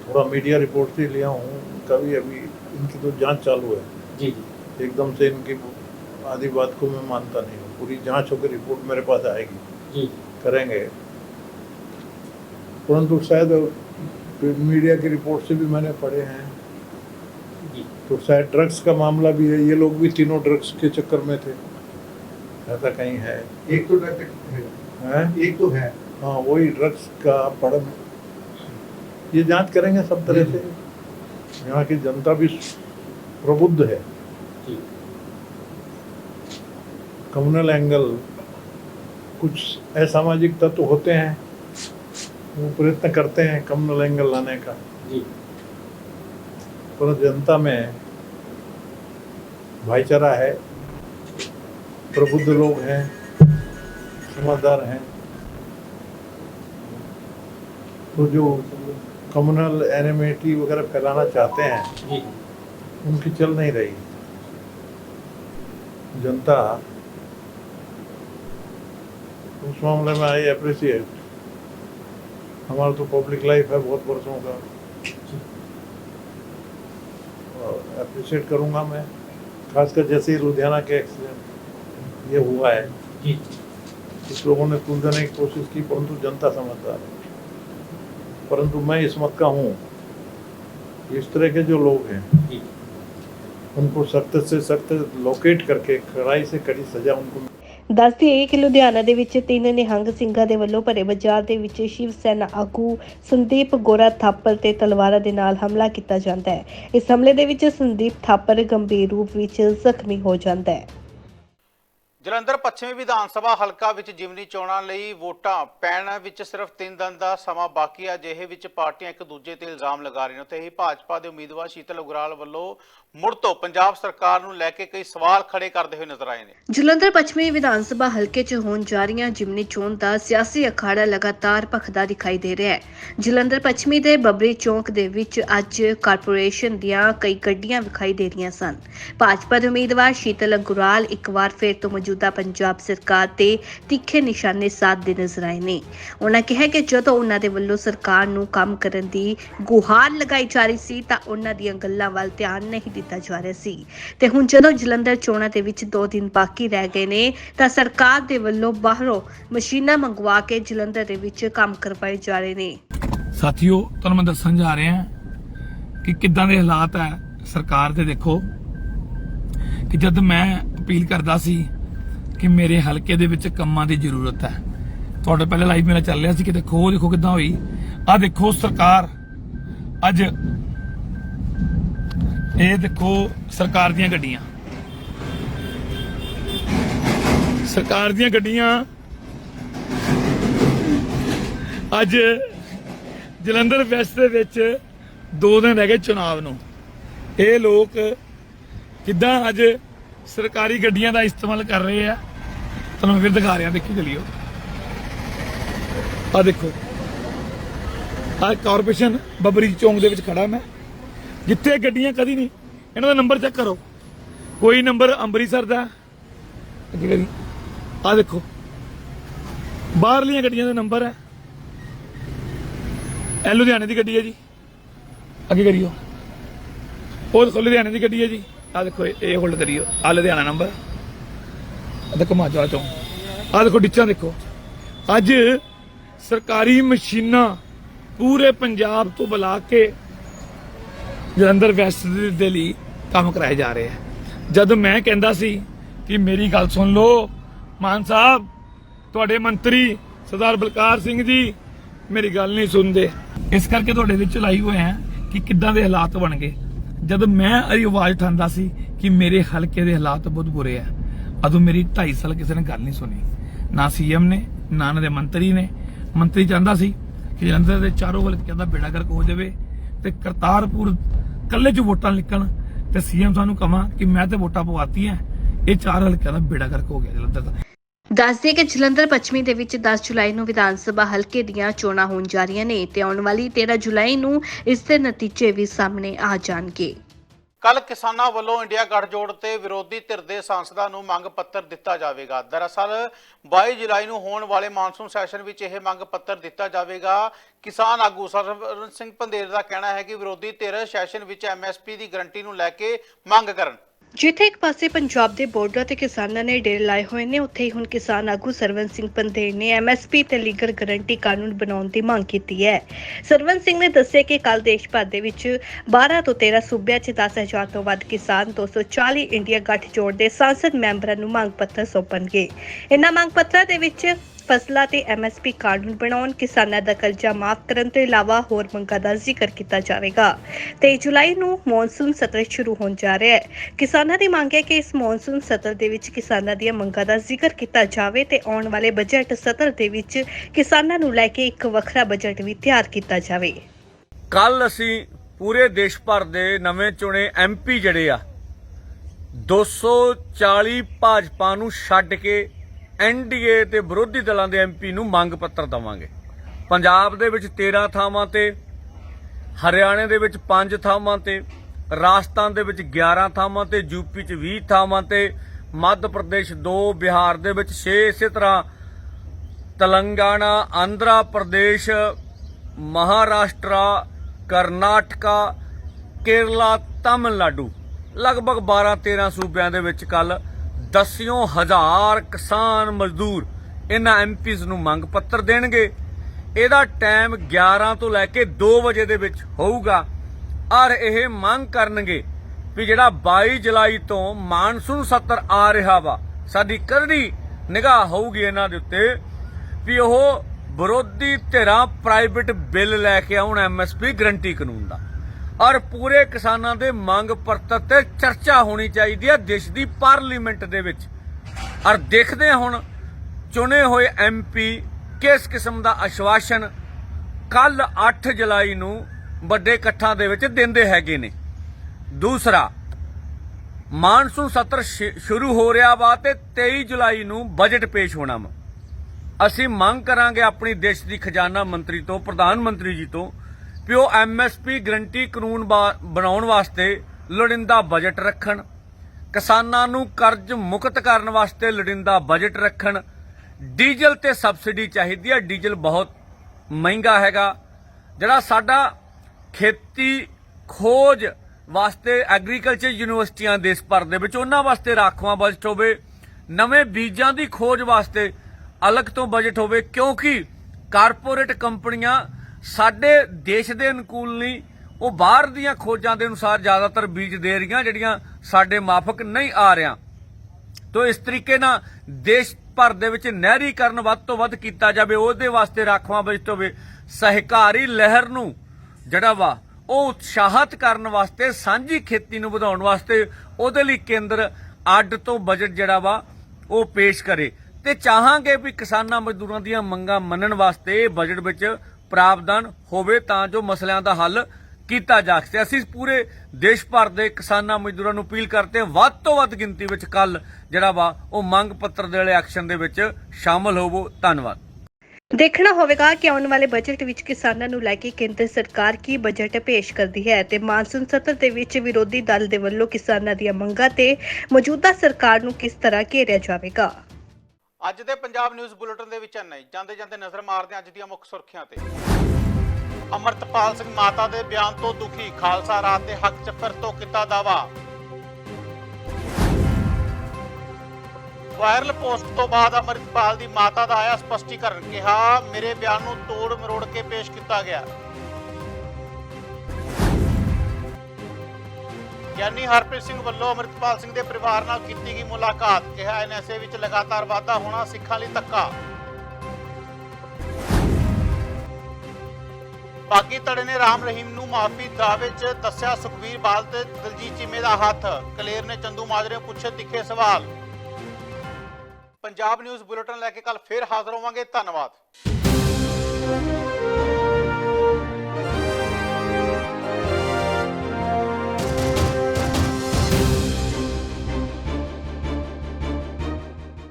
थोड़ा मीडिया रिपोर्ट से लिया हूँ उनका भी अभी इनकी तो जाँच चालू है। ਜੀ एकदम से इनकी आधी बात को मैं मानता नहीं हूँ। पूरी जाँच होकर रिपोर्ट मेरे पास आएगी। ਜੀ करेंगे। परंतु शायद मीडिया की रिपोर्ट से भी मैंने पढ़े हैं जी तो शायद ड्रग्स का मामला भी है ये लोग भी तीनों ड्रग्स के चक्कर में थे ऐसा कहीं है एक तो डॉक्टर है हैं एक तो है हाँ वही ड्रग्स का पढ़ ये जांच करेंगे सब तरह से यहाँ की जनता भी प्रबुद्ध है जी कम्युनल एंगल कुछ असामाजिक तत्व होते हैं वो प्रयत्न करते हैं कम्युनल एंगल लाने का। जी। पर जनता में भाईचारा है प्रबुद्ध लोग हैं समझदार हैं। तो जो कम्युनल एनिमिटी वगैरह फैलाना चाहते हैं उनकी चल नहीं रही। जनता उस मामले में आई अप्रिसिएट हमारा तो पब्लिक लाइफ है बहुत वर्षों का। अप्रिशिएट करूँगा मैं खासकर जैसे ही लुधियाना के एक्सीडेंट ये हुआ है। कुछ लोगों ने तुलने की कोशिश की परंतु जनता समझदार है। परंतु मैं इस मत का हूँ इस तरह के जो लोग हैं उनको सख्त से सख्त लोकेट करके कड़ाई से कड़ी सजा उनको ਦੱਸ ਦਈਏ ਕਿ ਲੁਧਿਆਣਾ ਦੇ ਵਿੱਚ ਤਿੰਨ ਨਿਹੰਗ ਸਿੰਘਾਂ ਦੇ ਵੱਲੋਂ ਭਰੇ ਬਾਜ਼ਾਰ ਦੇ ਵਿੱਚ ਸ਼ਿਵ ਸੈਨਾ ਆਗੂ ਸੰਦੀਪ ਗੋਰਾ ਥਾਪਰ ਤੇ ਤਲਵਾਰਾਂ ਦੇ ਨਾਲ ਹਮਲਾ ਕੀਤਾ ਜਾਂਦਾ ਹੈ। ਇਸ ਹਮਲੇ ਦੇ ਵਿੱਚ ਸੰਦੀਪ ਥਾਪਰ ਗੰਭੀਰ ਰੂਪ ਵਿੱਚ ਜ਼ਖਮੀ ਹੋ ਜਾਂਦਾ ਹੈ। ਜਲੰਧਰ ਪੱਛਮੀ ਵਿਧਾਨ ਸਭਾ ਹਲਕਾ ਵਿੱਚ ਜਿਮਨੀ ਚੋਣਾਂ ਲਈ ਵੋਟਾਂ ਪੈਣ ਵਿੱਚ ਸਿਰਫ 3 ਦਿਨ ਦਾ ਸਮਾਂ ਬਾਕੀ ਹੈ ਅਜਿਹੇ ਵਿੱਚ ਪਾਰਟੀਆਂ ਇੱਕ ਦੂਜੇ ਤੇ ਇਲਜ਼ਾਮ ਲਗਾ ਰਹੀਆਂ ਤੇ ਹੀ ਭਾਜਪਾ ਦੇ ਉਮੀਦਵਾਰ ਸ਼ੀਤਲ ਉਗਰਾਲ ਵੱਲੋਂ ਮੁੜ ਤੋਂ ਪੰਜਾਬ ਸਰਕਾਰ ਨੂੰ ਲੈ ਕੇ ਕਈ ਸਵਾਲ ਖੜੇ ਕਰਦੇ ਹੋਏ ਨਜ਼ਰ ਆਏ ਨੇ। ਜਲੰਧਰ ਪੱਛਮੀ ਵਿਧਾਨ ਸਭਾ ਹਲਕੇ 'ਚ ਹੋਣ ਜਾ ਰਹੀਆਂ ਜਿਮਨੀ ਚੋਣ ਦਾ ਸਿਆਸੀ ਅਖਾੜਾ ਲਗਾਤਾਰ ਭਖਦਾ ਦਿਖਾਈ ਦੇ ਰਿਹਾ ਹੈ। ਜਲੰਧਰ ਪੱਛਮੀ ਦੇ ਬੱਬਰੀ ਚੌਂਕ ਦੇ ਵਿੱਚ ਅੱਜ ਕਾਰਪੋਰੇਸ਼ਨ ਦੀਆਂ ਕਈ ਗੱਡੀਆਂ ਵਿਖਾਈ ਦੇ ਰਹੀਆਂ ਸਨ। ਭਾਜਪਾ ਦੇ ਉਮੀਦਵਾਰ ਸ਼ੀਤਲ ਅੰਗੁਰਾਲ ਇੱਕ ਵਾਰ ਫਿਰ ਤੋਂ ਮੌਜੂਦਾ ਪੰਜਾਬ ਸਰਕਾਰ ਤੇ ਤਿੱਖੇ ਨਿਸ਼ਾਨੇ ਸਾਧਦੇ ਨਜ਼ਰ ਆਏ ਨੇ। ਉਹਨਾਂ ਕਿਹਾ ਕਿ ਜਦੋਂ ਉਹਨਾਂ ਦੇ ਵੱਲੋਂ ਸਰਕਾਰ ਨੂੰ ਕੰਮ ਕਰਨ ਦੀ ਗੁਹਾਰ ਲਗਾਈ ਜਾ ਰਹੀ ਸੀ ਤਾਂ ਉਹਨਾਂ ਦੀਆਂ ਗੱਲਾਂ ਵੱਲ ਧਿਆਨ ਨਹੀਂ ਦਿੱਤਾ ਜਾ ਰਿਹਾ ਸੀ। ਤੇ ਹੁਣ ਜਦੋਂ ਜਲੰਧਰ ਚੋਣਾਂ ਦੇ ਵਿੱਚ 2 ਦਿਨ ਬਾਕੀ ਰਹਿ ਗਏ ਨੇ, ਤਾਂ ਸਰਕਾਰ ਦੇ ਵੱਲੋਂ ਬਾਹਰੋਂ ਮਸ਼ੀਨਾਂ ਮੰਗਵਾ ਕੇ ਜਲੰਧਰ ਦੇ ਵਿੱਚ ਕੰਮ ਕਰਵਾਏ ਜਾ ਰਹੇ ਨੇ। ਸਾਥੀਓ, ਤੁਹਾਨੂੰ ਮੈਂ ਦੱਸਣ ਜਾ ਰਿਹਾ ਕਿ ਕਿੱਦਾਂ ਦੇ ਹਾਲਾਤ ਹੈ ਸਰਕਾਰ ਦੇ ਦੇਖੋ। ਕਿ ਜਦ ਮੈਂ ਅਪੀਲ ਕਰਦਾ ਸੀ ਕਿ ਮੇਰੇ ਹਲਕੇ ਦੇ ਵਿੱਚ ਕੰਮਾਂ ਦੀ ਜ਼ਰੂਰਤ ਹੈ। ਤੁਹਾਡੇ ਪਹਿਲੇ ਲਾਈਵ ਮੇਰਾ ਚੱਲ ਰਿਹਾ ਸੀ ਕਿ ਦੇਖੋ ਦੇਖੋ ਕਿੱਦਾਂ ਹੋਈ। ਆ ਦੇਖੋ ਸਰਕਾਰ ਅੱਜ ਇਹ ਦੇਖੋ ਸਰਕਾਰ ਦੀਆਂ ਗੱਡੀਆਂ। ਸਰਕਾਰ ਦੀਆਂ ਗੱਡੀਆਂ ਅੱਜ ਜਲੰਧਰ ਵੈਸਟ ਦੇ ਵਿੱਚ ਦੋ ਦਿਨ ਰਹਿ ਗਏ ਚੁਣਾਵ ਨੂੰ। ਇਹ ਲੋਕ ਕਿੱਦਾਂ ਅੱਜ ਸਰਕਾਰੀ ਗੱਡੀਆਂ ਦਾ ਇਸਤੇਮਾਲ ਕਰ ਰਹੇ ਆ, ਤੁਹਾਨੂੰ ਫਿਰ ਦਿਖਾ ਰਿਹਾ, ਦੇਖੀ ਚਲਿਓ। ਆ ਦੇਖੋ ਆ ਕਾਰਪੋਰੇਸ਼ਨ ਬਬਰੀ ਚੌਂਕ ਦੇ ਵਿੱਚ ਖੜਾ ਮੈਂ। ਜਿੱਥੇ ਗੱਡੀਆਂ ਕਦੀ ਨਹੀਂ। ਇਹਨਾਂ ਦਾ ਨੰਬਰ ਚੈੱਕ ਕਰੋ। ਕੋਈ ਨੰਬਰ ਅੰਮ੍ਰਿਤਸਰ ਦਾ, ਅੱਗੇ ਕਰੀ। ਆ ਦੇਖੋ। ਬਾਹਰਲੀਆਂ ਗੱਡੀਆਂ ਦਾ ਨੰਬਰ ਹੈ। ਇਹ ਲੁਧਿਆਣੇ ਦੀ ਗੱਡੀ ਹੈ ਜੀ। ਅੱਗੇ ਕਰਿਓ। ਉਹ ਦੇਖੋ, ਲੁਧਿਆਣੇ ਦੀ ਗੱਡੀ ਹੈ ਜੀ। ਆ ਦੇਖੋ, ਇਹ- ਹੋਲਡ ਕਰਿਓ। ਆ ਲੁਧਿਆਣਾ ਨੰਬਰ। ਦੇਖੋ ਮਾਜਵਾ ਚੋਂ। ਆ ਦੇਖੋ, ਡਿੱਚਾਂ ਦੇਖੋ। ਅੱਜ ਸਰਕਾਰੀ ਮਸ਼ੀਨਾਂ ਪੂਰੇ ਪੰਜਾਬ ਤੋਂ ਬੁਲਾ ਕੇ ਜਲੰਧਰ ਵੈਸਟ ਦੇ- ਲਈ ਕੰਮ ਕਰਾਏ ਜਾ ਰਹੇ ਆ। ਜਦ ਮੈਂ ਕਹਿੰਦਾ ਸੀ ਕਿ ਮੇਰੀ ਗੱਲ ਸੁਣ ਲਓ, ਮਾਨ ਸਾਹਿਬ, ਤੁਹਾਡੇ ਮੰਤਰੀ ਸਰਦਾਰ ਬਲਕਾਰ ਸਿੰਘ ਜੀ ਮੇਰੀ ਗੱਲ ਨਹੀਂ ਸੁਣਦੇ। ਇਸ ਕਰਕੇ ਤੁਹਾਡੇ ਵਿੱਚ ਲਾਈ ਹੋਏ ਆ ਕਿ ਕਿੱਦਾਂ ਦੇ ਹਾਲਾਤ ਬਣ ਗਏ। ਜਦ ਮੈਂ ਇਹ ਆਵਾਜ਼ ਉਠਾਉਂਦਾ ਸੀ ਕਿ ਮੇਰੇ ਹਲਕੇ ਦੇ ਹਾਲਾਤ ਬਹੁਤ ਬੁਰੇ ਆ, ਉਦੋਂ ਮੇਰੀ 2.5 ਸਾਲ ਕਿਸੇ ਨੇ ਗੱਲ ਨਹੀਂ ਸੁਣੀ। ਨਾ ਸੀਐਮ ਨੇ, ਨਾ ਉਹਨਾਂ ਦੇ ਮੰਤਰੀ ਨੇ। ਮੰਤਰੀ ਚਾਹੁੰਦਾ ਸੀ ਕਿ ਜਲੰਧਰ ਦੇ ਚਾਰੋਂ ਹਲਕਿਆਂ ਦਾ ਬੇੜਾ ਗਰਕ ਹੋ ਜਾਵੇ ਤੇ ਕਰਤਾਰਪੁਰ ਕੱਲੇ ਚ ਵੋਟਾਂ ਨਿਕਲਣ ਤੇ ਸੀਐਮ ਸਾਨੂੰ ਕਹਾਂ ਕਿ ਮੈਂ ਤੇ ਵੋਟਾਂ ਪਵਾਤੀਆਂ ਇਹ ਚਾਰ ਹਲਕਿਆਂ ਦਾ ਬੇੜਾ ਗਰਕ ਹੋ ਗਿਆ ਜਲੰਧਰ ਦਾ। ਦੱਸਦੇ ਕਿ ਜਲੰਧਰ ਪੱਛਮੀ ਦੇ ਵਿੱਚ 10 ਜੁਲਾਈ ਨੂੰ ਵਿਧਾਨ ਸਭਾ ਹਲਕੇ ਦੀਆਂ ਚੋਣਾਂ ਹੋਣ ਜਾ ਰਹੀਆਂ ਨੇ ਤੇ ਆਉਣ ਵਾਲੀ 13 ਜੁਲਾਈ ਨੂੰ ਇਸ ਦੇ ਨਤੀਜੇ ਵੀ ਸਾਹਮਣੇ ਆ ਜਾਣਗੇ। ਕੱਲ ਕਿਸਾਨਾਂ ਵੱਲੋਂ ਇੰਡੀਆ ਗੱਠਜੋੜ ਤੇ ਵਿਰੋਧੀ ਧਿਰ ਦੇ ਸਾਂਸਦਾਂ ਨੂੰ ਮੰਗ ਪੱਤਰ ਦਿੱਤਾ ਜਾਵੇਗਾ। ਦਰਅਸਲ 22 ਜੁਲਾਈ ਨੂੰ ਹੋਣ ਵਾਲੇ ਮਾਨਸੂਨ ਸੈਸ਼ਨ ਵਿੱਚ ਇਹ ਮੰਗ ਪੱਤਰ ਦਿੱਤਾ ਜਾਵੇਗਾ। ਕਿਸਾਨ ਆਗੂ ਸਰਵਨ ਸਿੰਘ ਪੰਦੇਰ ਦਾ ਕਹਿਣਾ ਹੈ ਕਿ ਵਿਰੋਧੀ ਧਿਰ ਸੈਸ਼ਨ ਵਿੱਚ ਐਮਐਸਪੀ ਦੀ ਗਰੰਟੀ ਨੂੰ ਲੈ ਕੇ ਮੰਗ ਕਰਨ। ਜਿੱਥੇ ਇੱਕ ਪਾਸੇ ਪੰਜਾਬ ਦੇ ਬੋਰਡਰਾਂ ਤੇ ਕਿਸਾਨਾਂ ਨੇ ਡੇਰੇ ਲਾਏ ਹੋਏ ਨੇ, ਉੱਥੇ ਹੀ ਹੁਣ ਕਿਸਾਨ ਆਗੂ ਸਰਵਨ ਸਿੰਘ ਪੰਦੇਰ ਨੇ ਐਮਐਸਪੀ ਤੇ ਲੀਗਲ ਗਰੰਟੀ ਕਾਨੂੰਨ ਬਣਾਉਣ ਦੀ ਮੰਗ ਕੀਤੀ ਹੈ। ਸਰਵਨ ਸਿੰਘ ਨੇ ਦੱਸਿਆ ਕਿ ਕੱਲ ਦੇਸ਼ ਭਰ ਦੇ ਵਿੱਚ 12 ਤੋਂ 13 ਸੂਬਿਆਂ 'ਚ 10000 ਤੋਂ ਵੱਧ ਕਿਸਾਨ 240 ਇੰਡੀਆ ਗੱਠਜੋੜ ਦੇ ਸੰਸਦ ਮੈਂਬਰਾਂ ਨੂੰ ਮੰਗ ਪੱਤਰ ਸੌਂਪਣਗੇ। ਇਹਨਾਂ ਮੰਗ ਪੱਤਰਾਂ ਦੇ ਵਿੱਚ ਫਸਲਾਂ ਤੇ ਐਮਐਸਪੀ ਕਾਨੂੰਨ ਬਣਾਉਣ ਕਿਸਾਨਾਂ ਦਾ ਕਰਜ਼ਾ ਮਾਫ ਕਰਨ ਤੋਂ ਇਲਾਵਾ ਹੋਰ ਮੰਗਾਂ ਦਾ ਜ਼ਿਕਰ ਕੀਤਾ ਜਾਵੇਗਾ। 23 ਜੁਲਾਈ ਨੂੰ ਮੌਨਸੂਨ ਸਤਰ ਸ਼ੁਰੂ ਹੋਣ ਜਾ ਰਿਹਾ ਹੈ। ਕਿਸਾਨਾਂ ਦੀ ਮੰਗ ਹੈ ਕਿ ਇਸ ਮੌਨਸੂਨ ਸਤਰ ਦੇ ਵਿੱਚ ਕਿਸਾਨਾਂ ਦੀਆਂ ਮੰਗਾਂ ਦਾ ਜ਼ਿਕਰ ਕੀਤਾ ਜਾਵੇ ਤੇ ਆਉਣ ਵਾਲੇ ਬਜਟ ਸਤਰ ਦੇ ਵਿੱਚ ਕਿਸਾਨਾਂ ਨੂੰ ਲੈ ਕੇ ਇੱਕ ਵੱਖਰਾ ਬਜਟ ਵੀ ਤਿਆਰ ਕੀਤਾ ਜਾਵੇ। ਕੱਲ ਅਸੀਂ ਪੂਰੇ ਦੇਸ਼ ਭਰ ਦੇ ਨਵੇਂ ਚੁਣੇ ਐਮਪੀ ਜਿਹੜੇ ਆ 240 ਭਾਜਪਾ ਨੂੰ ਛੱਡ ਕੇ ਐਨਡੀਏ ਤੇ ਵਿਰੋਧੀ ਦਲਾਂ ਦੇ ਐਮਪੀ ਨੂੰ ਮੰਗ ਪੱਤਰ ਦਵਾਂਗੇ। ਪੰਜਾਬ ਦੇ ਵਿੱਚ 13 ਥਾਵਾਂ ਤੇ, ਹਰਿਆਣੇ ਦੇ ਵਿੱਚ 5 ਥਾਵਾਂ ਤੇ, ਰਾਜਸਥਾਨ ਦੇ ਵਿੱਚ 11 ਥਾਵਾਂ ਤੇ ਯੂਪੀ 'ਚ 20 ਥਾਵਾਂ ਤੇ, ਮੱਧ ਪ੍ਰਦੇਸ਼ 2 ਬਿਹਾਰ ਦੇ ਵਿੱਚ 6 ਇਸੇ ਤਰ੍ਹਾਂ ਤੇਲੰਗਾਨਾ, ਆਂਧਰਾ ਪ੍ਰਦੇਸ਼, ਮਹਾਰਾਸ਼ਟਰਾ, ਕਰਨਾਟਕਾ, ਕੇਰਲਾ, ਤਾਮਿਲਨਾਡੂ। ਲਗਭਗ 12-13 ਸੂਬਿਆਂ ਦੇ ਵਿੱਚ ਕੱਲ ਦਸਿਓਂ ਹਜ਼ਾਰ ਕਿਸਾਨ ਮਜ਼ਦੂਰ ਇਹਨਾਂ ਐਮਪੀਜ਼ ਨੂੰ ਮੰਗ ਪੱਤਰ ਦੇਣਗੇ। ਇਹਦਾ ਟਾਈਮ 11 ਤੋਂ ਲੈ ਕੇ 2 ਵਜੇ ਦੇ ਵਿੱਚ ਹੋਊਗਾ। ਔਰ ਇਹ ਮੰਗ ਕਰਨਗੇ ਵੀ ਜਿਹੜਾ 22 ਜੁਲਾਈ ਤੋਂ ਮਾਨਸੂਨ ਸੱਤਰ ਆ ਰਿਹਾ ਵਾ, ਸਾਡੀ ਕਰੜੀ ਨਿਗਾਹ ਹੋਊਗੀ ਇਹਨਾਂ ਦੇ ਉੱਤੇ ਵੀ ਉਹ ਵਿਰੋਧੀ ਧਿਰਾਂ ਪ੍ਰਾਈਵੇਟ ਬਿੱਲ ਲੈ ਕੇ ਆਉਣ ਐਮਐਸਪੀ ਗਰੰਟੀ ਕਾਨੂੰਨ ਦਾ। ਔਰ ਪੂਰੇ ਕਿਸਾਨਾਂ ਦੇ ਮੰਗ ਪੱਤਰ ਤੇ ਚਰਚਾ ਹੋਣੀ ਚਾਹੀਦੀ ਹੈ ਦੇਸ਼ ਦੀ ਪਾਰਲੀਮੈਂਟ ਦੇ ਵਿੱਚ। ਔਰ ਦੇਖਦੇ ਹੁਣ ਚੁਣੇ ਹੋਏ ਐਮਪੀ ਕਿਸ ਕਿਸਮ ਦਾ ਆਸ਼ਵਾਸਨ ਕੱਲ 8 ਜੁਲਾਈ ਨੂੰ ਵੱਡੇ ਇਕੱਠਾਂ ਦੇ ਵਿੱਚ ਦਿੰਦੇ ਹੈਗੇ ਨੇ। ਦੂਸਰਾ, ਮਾਨਸੂਨ ਸਤਰ ਸ਼ੁਰੂ ਹੋ ਰਿਹਾ ਵਾ ਤੇ 23 ਜੁਲਾਈ ਨੂੰ ਬਜਟ ਪੇਸ਼ ਹੋਣਾ ਵਾ। ਅਸੀਂ ਮੰਗ ਕਰਾਂਗੇ ਆਪਣੀ ਦੇਸ਼ ਦੀ ਖਜ਼ਾਨਾ ਮੰਤਰੀ ਤੋਂ, ਪ੍ਰਧਾਨ ਮੰਤਰੀ ਜੀ ਤੋਂ ਵੀ ਉਹ ਐਮਐਸਪੀ ਗਰੰਟੀ ਕਾਨੂੰਨ ਬਣਾਉਣ ਵਾਸਤੇ ਲੋੜਿੰਦਾ ਬਜਟ ਰੱਖਣ, ਕਿਸਾਨਾਂ ਨੂੰ ਕਰਜ਼ ਮੁਕਤ ਕਰਨ ਵਾਸਤੇ ਲੋੜਿੰਦਾ ਬਜਟ ਰੱਖਣ, ਡੀਜ਼ਲ ਤੇ ਸਬਸਿਡੀ ਚਾਹੀਦੀ ਹੈ ਡੀਜ਼ਲ ਬਹੁਤ ਮਹਿੰਗਾ ਹੈਗਾ। ਜਿਹੜਾ ਸਾਡਾ ਖੇਤੀ ਖੋਜ ਵਾਸਤੇ ਐਗਰੀਕਲਚਰ ਯੂਨੀਵਰਸਿਟੀਆਂ ਦੇਸ਼ ਭਰ ਦੇ ਵਿੱਚ, ਉਹਨਾਂ ਵਾਸਤੇ ਰਾਖਵਾਂ ਬਜਟ ਹੋਵੇ, ਨਵੇਂ ਬੀਜਾਂ ਦੀ ਖੋਜ ਵਾਸਤੇ ਅਲੱਗ ਤੋਂ ਬਜਟ ਹੋਵੇ, ਕਿਉਂਕਿ ਕਾਰਪੋਰੇਟ ਕੰਪਨੀਆਂ ਸਾਡੇ ਦੇਸ਼ ਦੇ ਅਨੁਕੂਲ ਨਹੀਂ, ਉਹ ਬਾਹਰ ਦੀਆਂ ਖੋਜਾਂ ਦੇ ਅਨੁਸਾਰ ਜ਼ਿਆਦਾਤਰ ਬੀਜ ਦੇ ਰਹੀਆਂ, ਜਿਹੜੀਆਂ ਸਾਡੇ ਮਾਫਕ ਨਹੀਂ ਆ ਰਿਆਂ ਤੋ ਇਸ ਤਰੀਕੇ ਨਾਲ ਦੇਸ਼ ਭਰ ਦੇ ਵਿੱਚ ਨਹਿਰੀਕਰਨ ਵੱਧ ਤੋਂ ਵੱਧ ਕੀਤਾ ਜਾਵੇ, ਉਹਦੇ ਵਾਸਤੇ ਰਾਖਵਾਂ ਬਜਟ ਹੋਵੇ ਸਹਿਕਾਰੀ ਲਹਿਰ ਨੂੰ ਜਿਹੜਾ ਵਾ, ਉਹ ਉਤਸ਼ਾਹਤ ਕਰਨ ਵਾਸਤੇ, ਸਾਂਝੀ ਖੇਤੀ ਨੂੰ ਵਧਾਉਣ ਵਾਸਤੇ ਉਹਦੇ ਲਈ ਕੇਂਦਰ ਅੱਡ ਤੋਂ ਬਜਟ ਜਿਹੜਾ ਵਾ, ਉਹ ਪੇਸ਼ ਕਰੇ। ਤੇ ਚਾਹਾਂਗੇ ਵੀ ਕਿਸਾਨਾਂ ਮਜ਼ਦੂਰਾਂ ਦੀਆਂ ਮੰਗਾਂ ਮੰਨਣ ਵਾਸਤੇ ਬਜਟ ਵਿੱਚ ਪ੍ਰਾਵਧਾਨ ਹੋਵੇ ਤਾਂ ਜੋ ਮਸਲਿਆਂ ਦਾ ਹੱਲ ਕੀਤਾ ਜਾ ਸਕੇ। ਅਸੀਂ ਪੂਰੇ ਦੇਸ਼ ਭਰ ਦੇ ਕਿਸਾਨਾਂ ਮਜ਼ਦੂਰਾਂ ਨੂੰ ਅਪੀਲ ਕਰਦੇ ਹਾਂ, ਵੱਧ ਤੋਂ ਵੱਧ ਗਿਣਤੀ ਵਿੱਚ ਕੱਲ ਜਿਹੜਾ ਵਾ ਉਹ ਮੰਗ ਪੱਤਰ ਦੇ ਵਾਲੇ ਐਕਸ਼ਨ ਦੇ ਵਿੱਚ ਸ਼ਾਮਲ ਹੋਵੋ। ਧੰਨਵਾਦ। ਦੇਖਣਾ ਹੋਵੇਗਾ ਕਿ ਆਉਣ ਵਾਲੇ ਬਜਟ ਵਿੱਚ ਕਿਸਾਨਾਂ ਨੂੰ ਲੈ ਕੇ ਕੇਂਦਰ ਸਰਕਾਰ ਕੀ ਬਜਟ ਪੇਸ਼ ਕਰਦੀ ਹੈ ਤੇ ਮਾਨਸੂਨ ਸਤਰ ਦੇ ਵਿੱਚ ਵਿਰੋਧੀ ਦਲ ਦੇ ਵੱਲੋਂ ਕਿਸਾਨਾਂ ਦੀਆਂ ਮੰਗਾਂ ਤੇ ਮੌਜੂਦਾ ਸਰਕਾਰ ਨੂੰ ਕਿਸ ਤਰ੍ਹਾਂ ਘੇਰਿਆ ਜਾਵੇਗਾ। ਅੱਜ ਦੇ ਪੰਜਾਬ ਨਿਊਜ਼ ਬੁਲੇਟਿਨ ਦੇ ਵਿੱਚ ਇੰਨਾ ਹੀ। ਜਾਂਦੇ ਜਾਂਦੇ ਨਜ਼ਰ ਮਾਰਦੇ ਹਾਂ ਅੱਜ ਦੀਆਂ ਮੁੱਖ ਸੁਰਖੀਆਂ ਤੇ। ਅਮਰਤਪਾਲ ਸਿੰਘ ਮਾਤਾ ਦੇ ਬਿਆਨ ਤੋਂ ਦੁਖੀ, ਖਾਲਸਾ ਰਾਤ ਦੇ ਹੱਕ 'ਚ ਫਿਰ ਤੋਂ ਕੀਤਾ ਦਾਵਾ ਵਾਇਰਲ ਪੋਸਟ ਤੋਂ ਬਾਅਦ ਅਮਰਤਪਾਲ ਦੀ ਮਾਤਾ ਦਾ ਆਇਆ ਸਪਸ਼ਟੀਕਰਨ, ਕਿਹਾ, ਮੇਰੇ ਬਿਆਨ ਨੂੰ ਤੋੜ ਮਰੋੜ ਕੇ ਪੇਸ਼ ਕੀਤਾ ਗਿਆ। ਗਿਆਨੀ ਹਰਪ੍ਰੀਤ ਸਿੰਘ ਵੱਲੋਂ ਅਮਰਿਤਪਾਲ ਸਿੰਘ ਦੇ ਪਰਿਵਾਰ ਨਾਲ ਕੀਤੀ ਗਈ ਮੁਲਾਕਾਤ, ਕਿਹਾ ਐਨਐਸਏ ਵਿੱਚ ਲਗਾਤਾਰ ਵਾਧਾ ਹੋਣਾ ਸਿੱਖਾਂ ਲਈ ਧੱਕਾ। ਬਾਗੀ ਧੜੇ ਨੇ ਰਾਮ ਰਹੀਮ ਨੂੰ ਮਾਫੀ ਦਾਅਵੇ 'ਚ ਦੱਸਿਆ ਸੁਖਵੀਰ ਬਾਲ ਤੇ ਦਲਜੀਤ ਚੀਮੇ ਦਾ ਹੱਥ। ਕਲੇਰ ਨੇ ਚੰਦੂ ਮਾਜਰੇ ਪੁੱਛੇ ਤਿੱਖੇ ਸਵਾਲ। ਪੰਜਾਬ ਨਿਊਜ਼ ਬੁਲੇਟਿਨ ਲੈ ਕੇ ਕੱਲ ਫੇਰ ਹਾਜ਼ਰ ਹੋਵਾਂਗੇ, ਧੰਨਵਾਦ।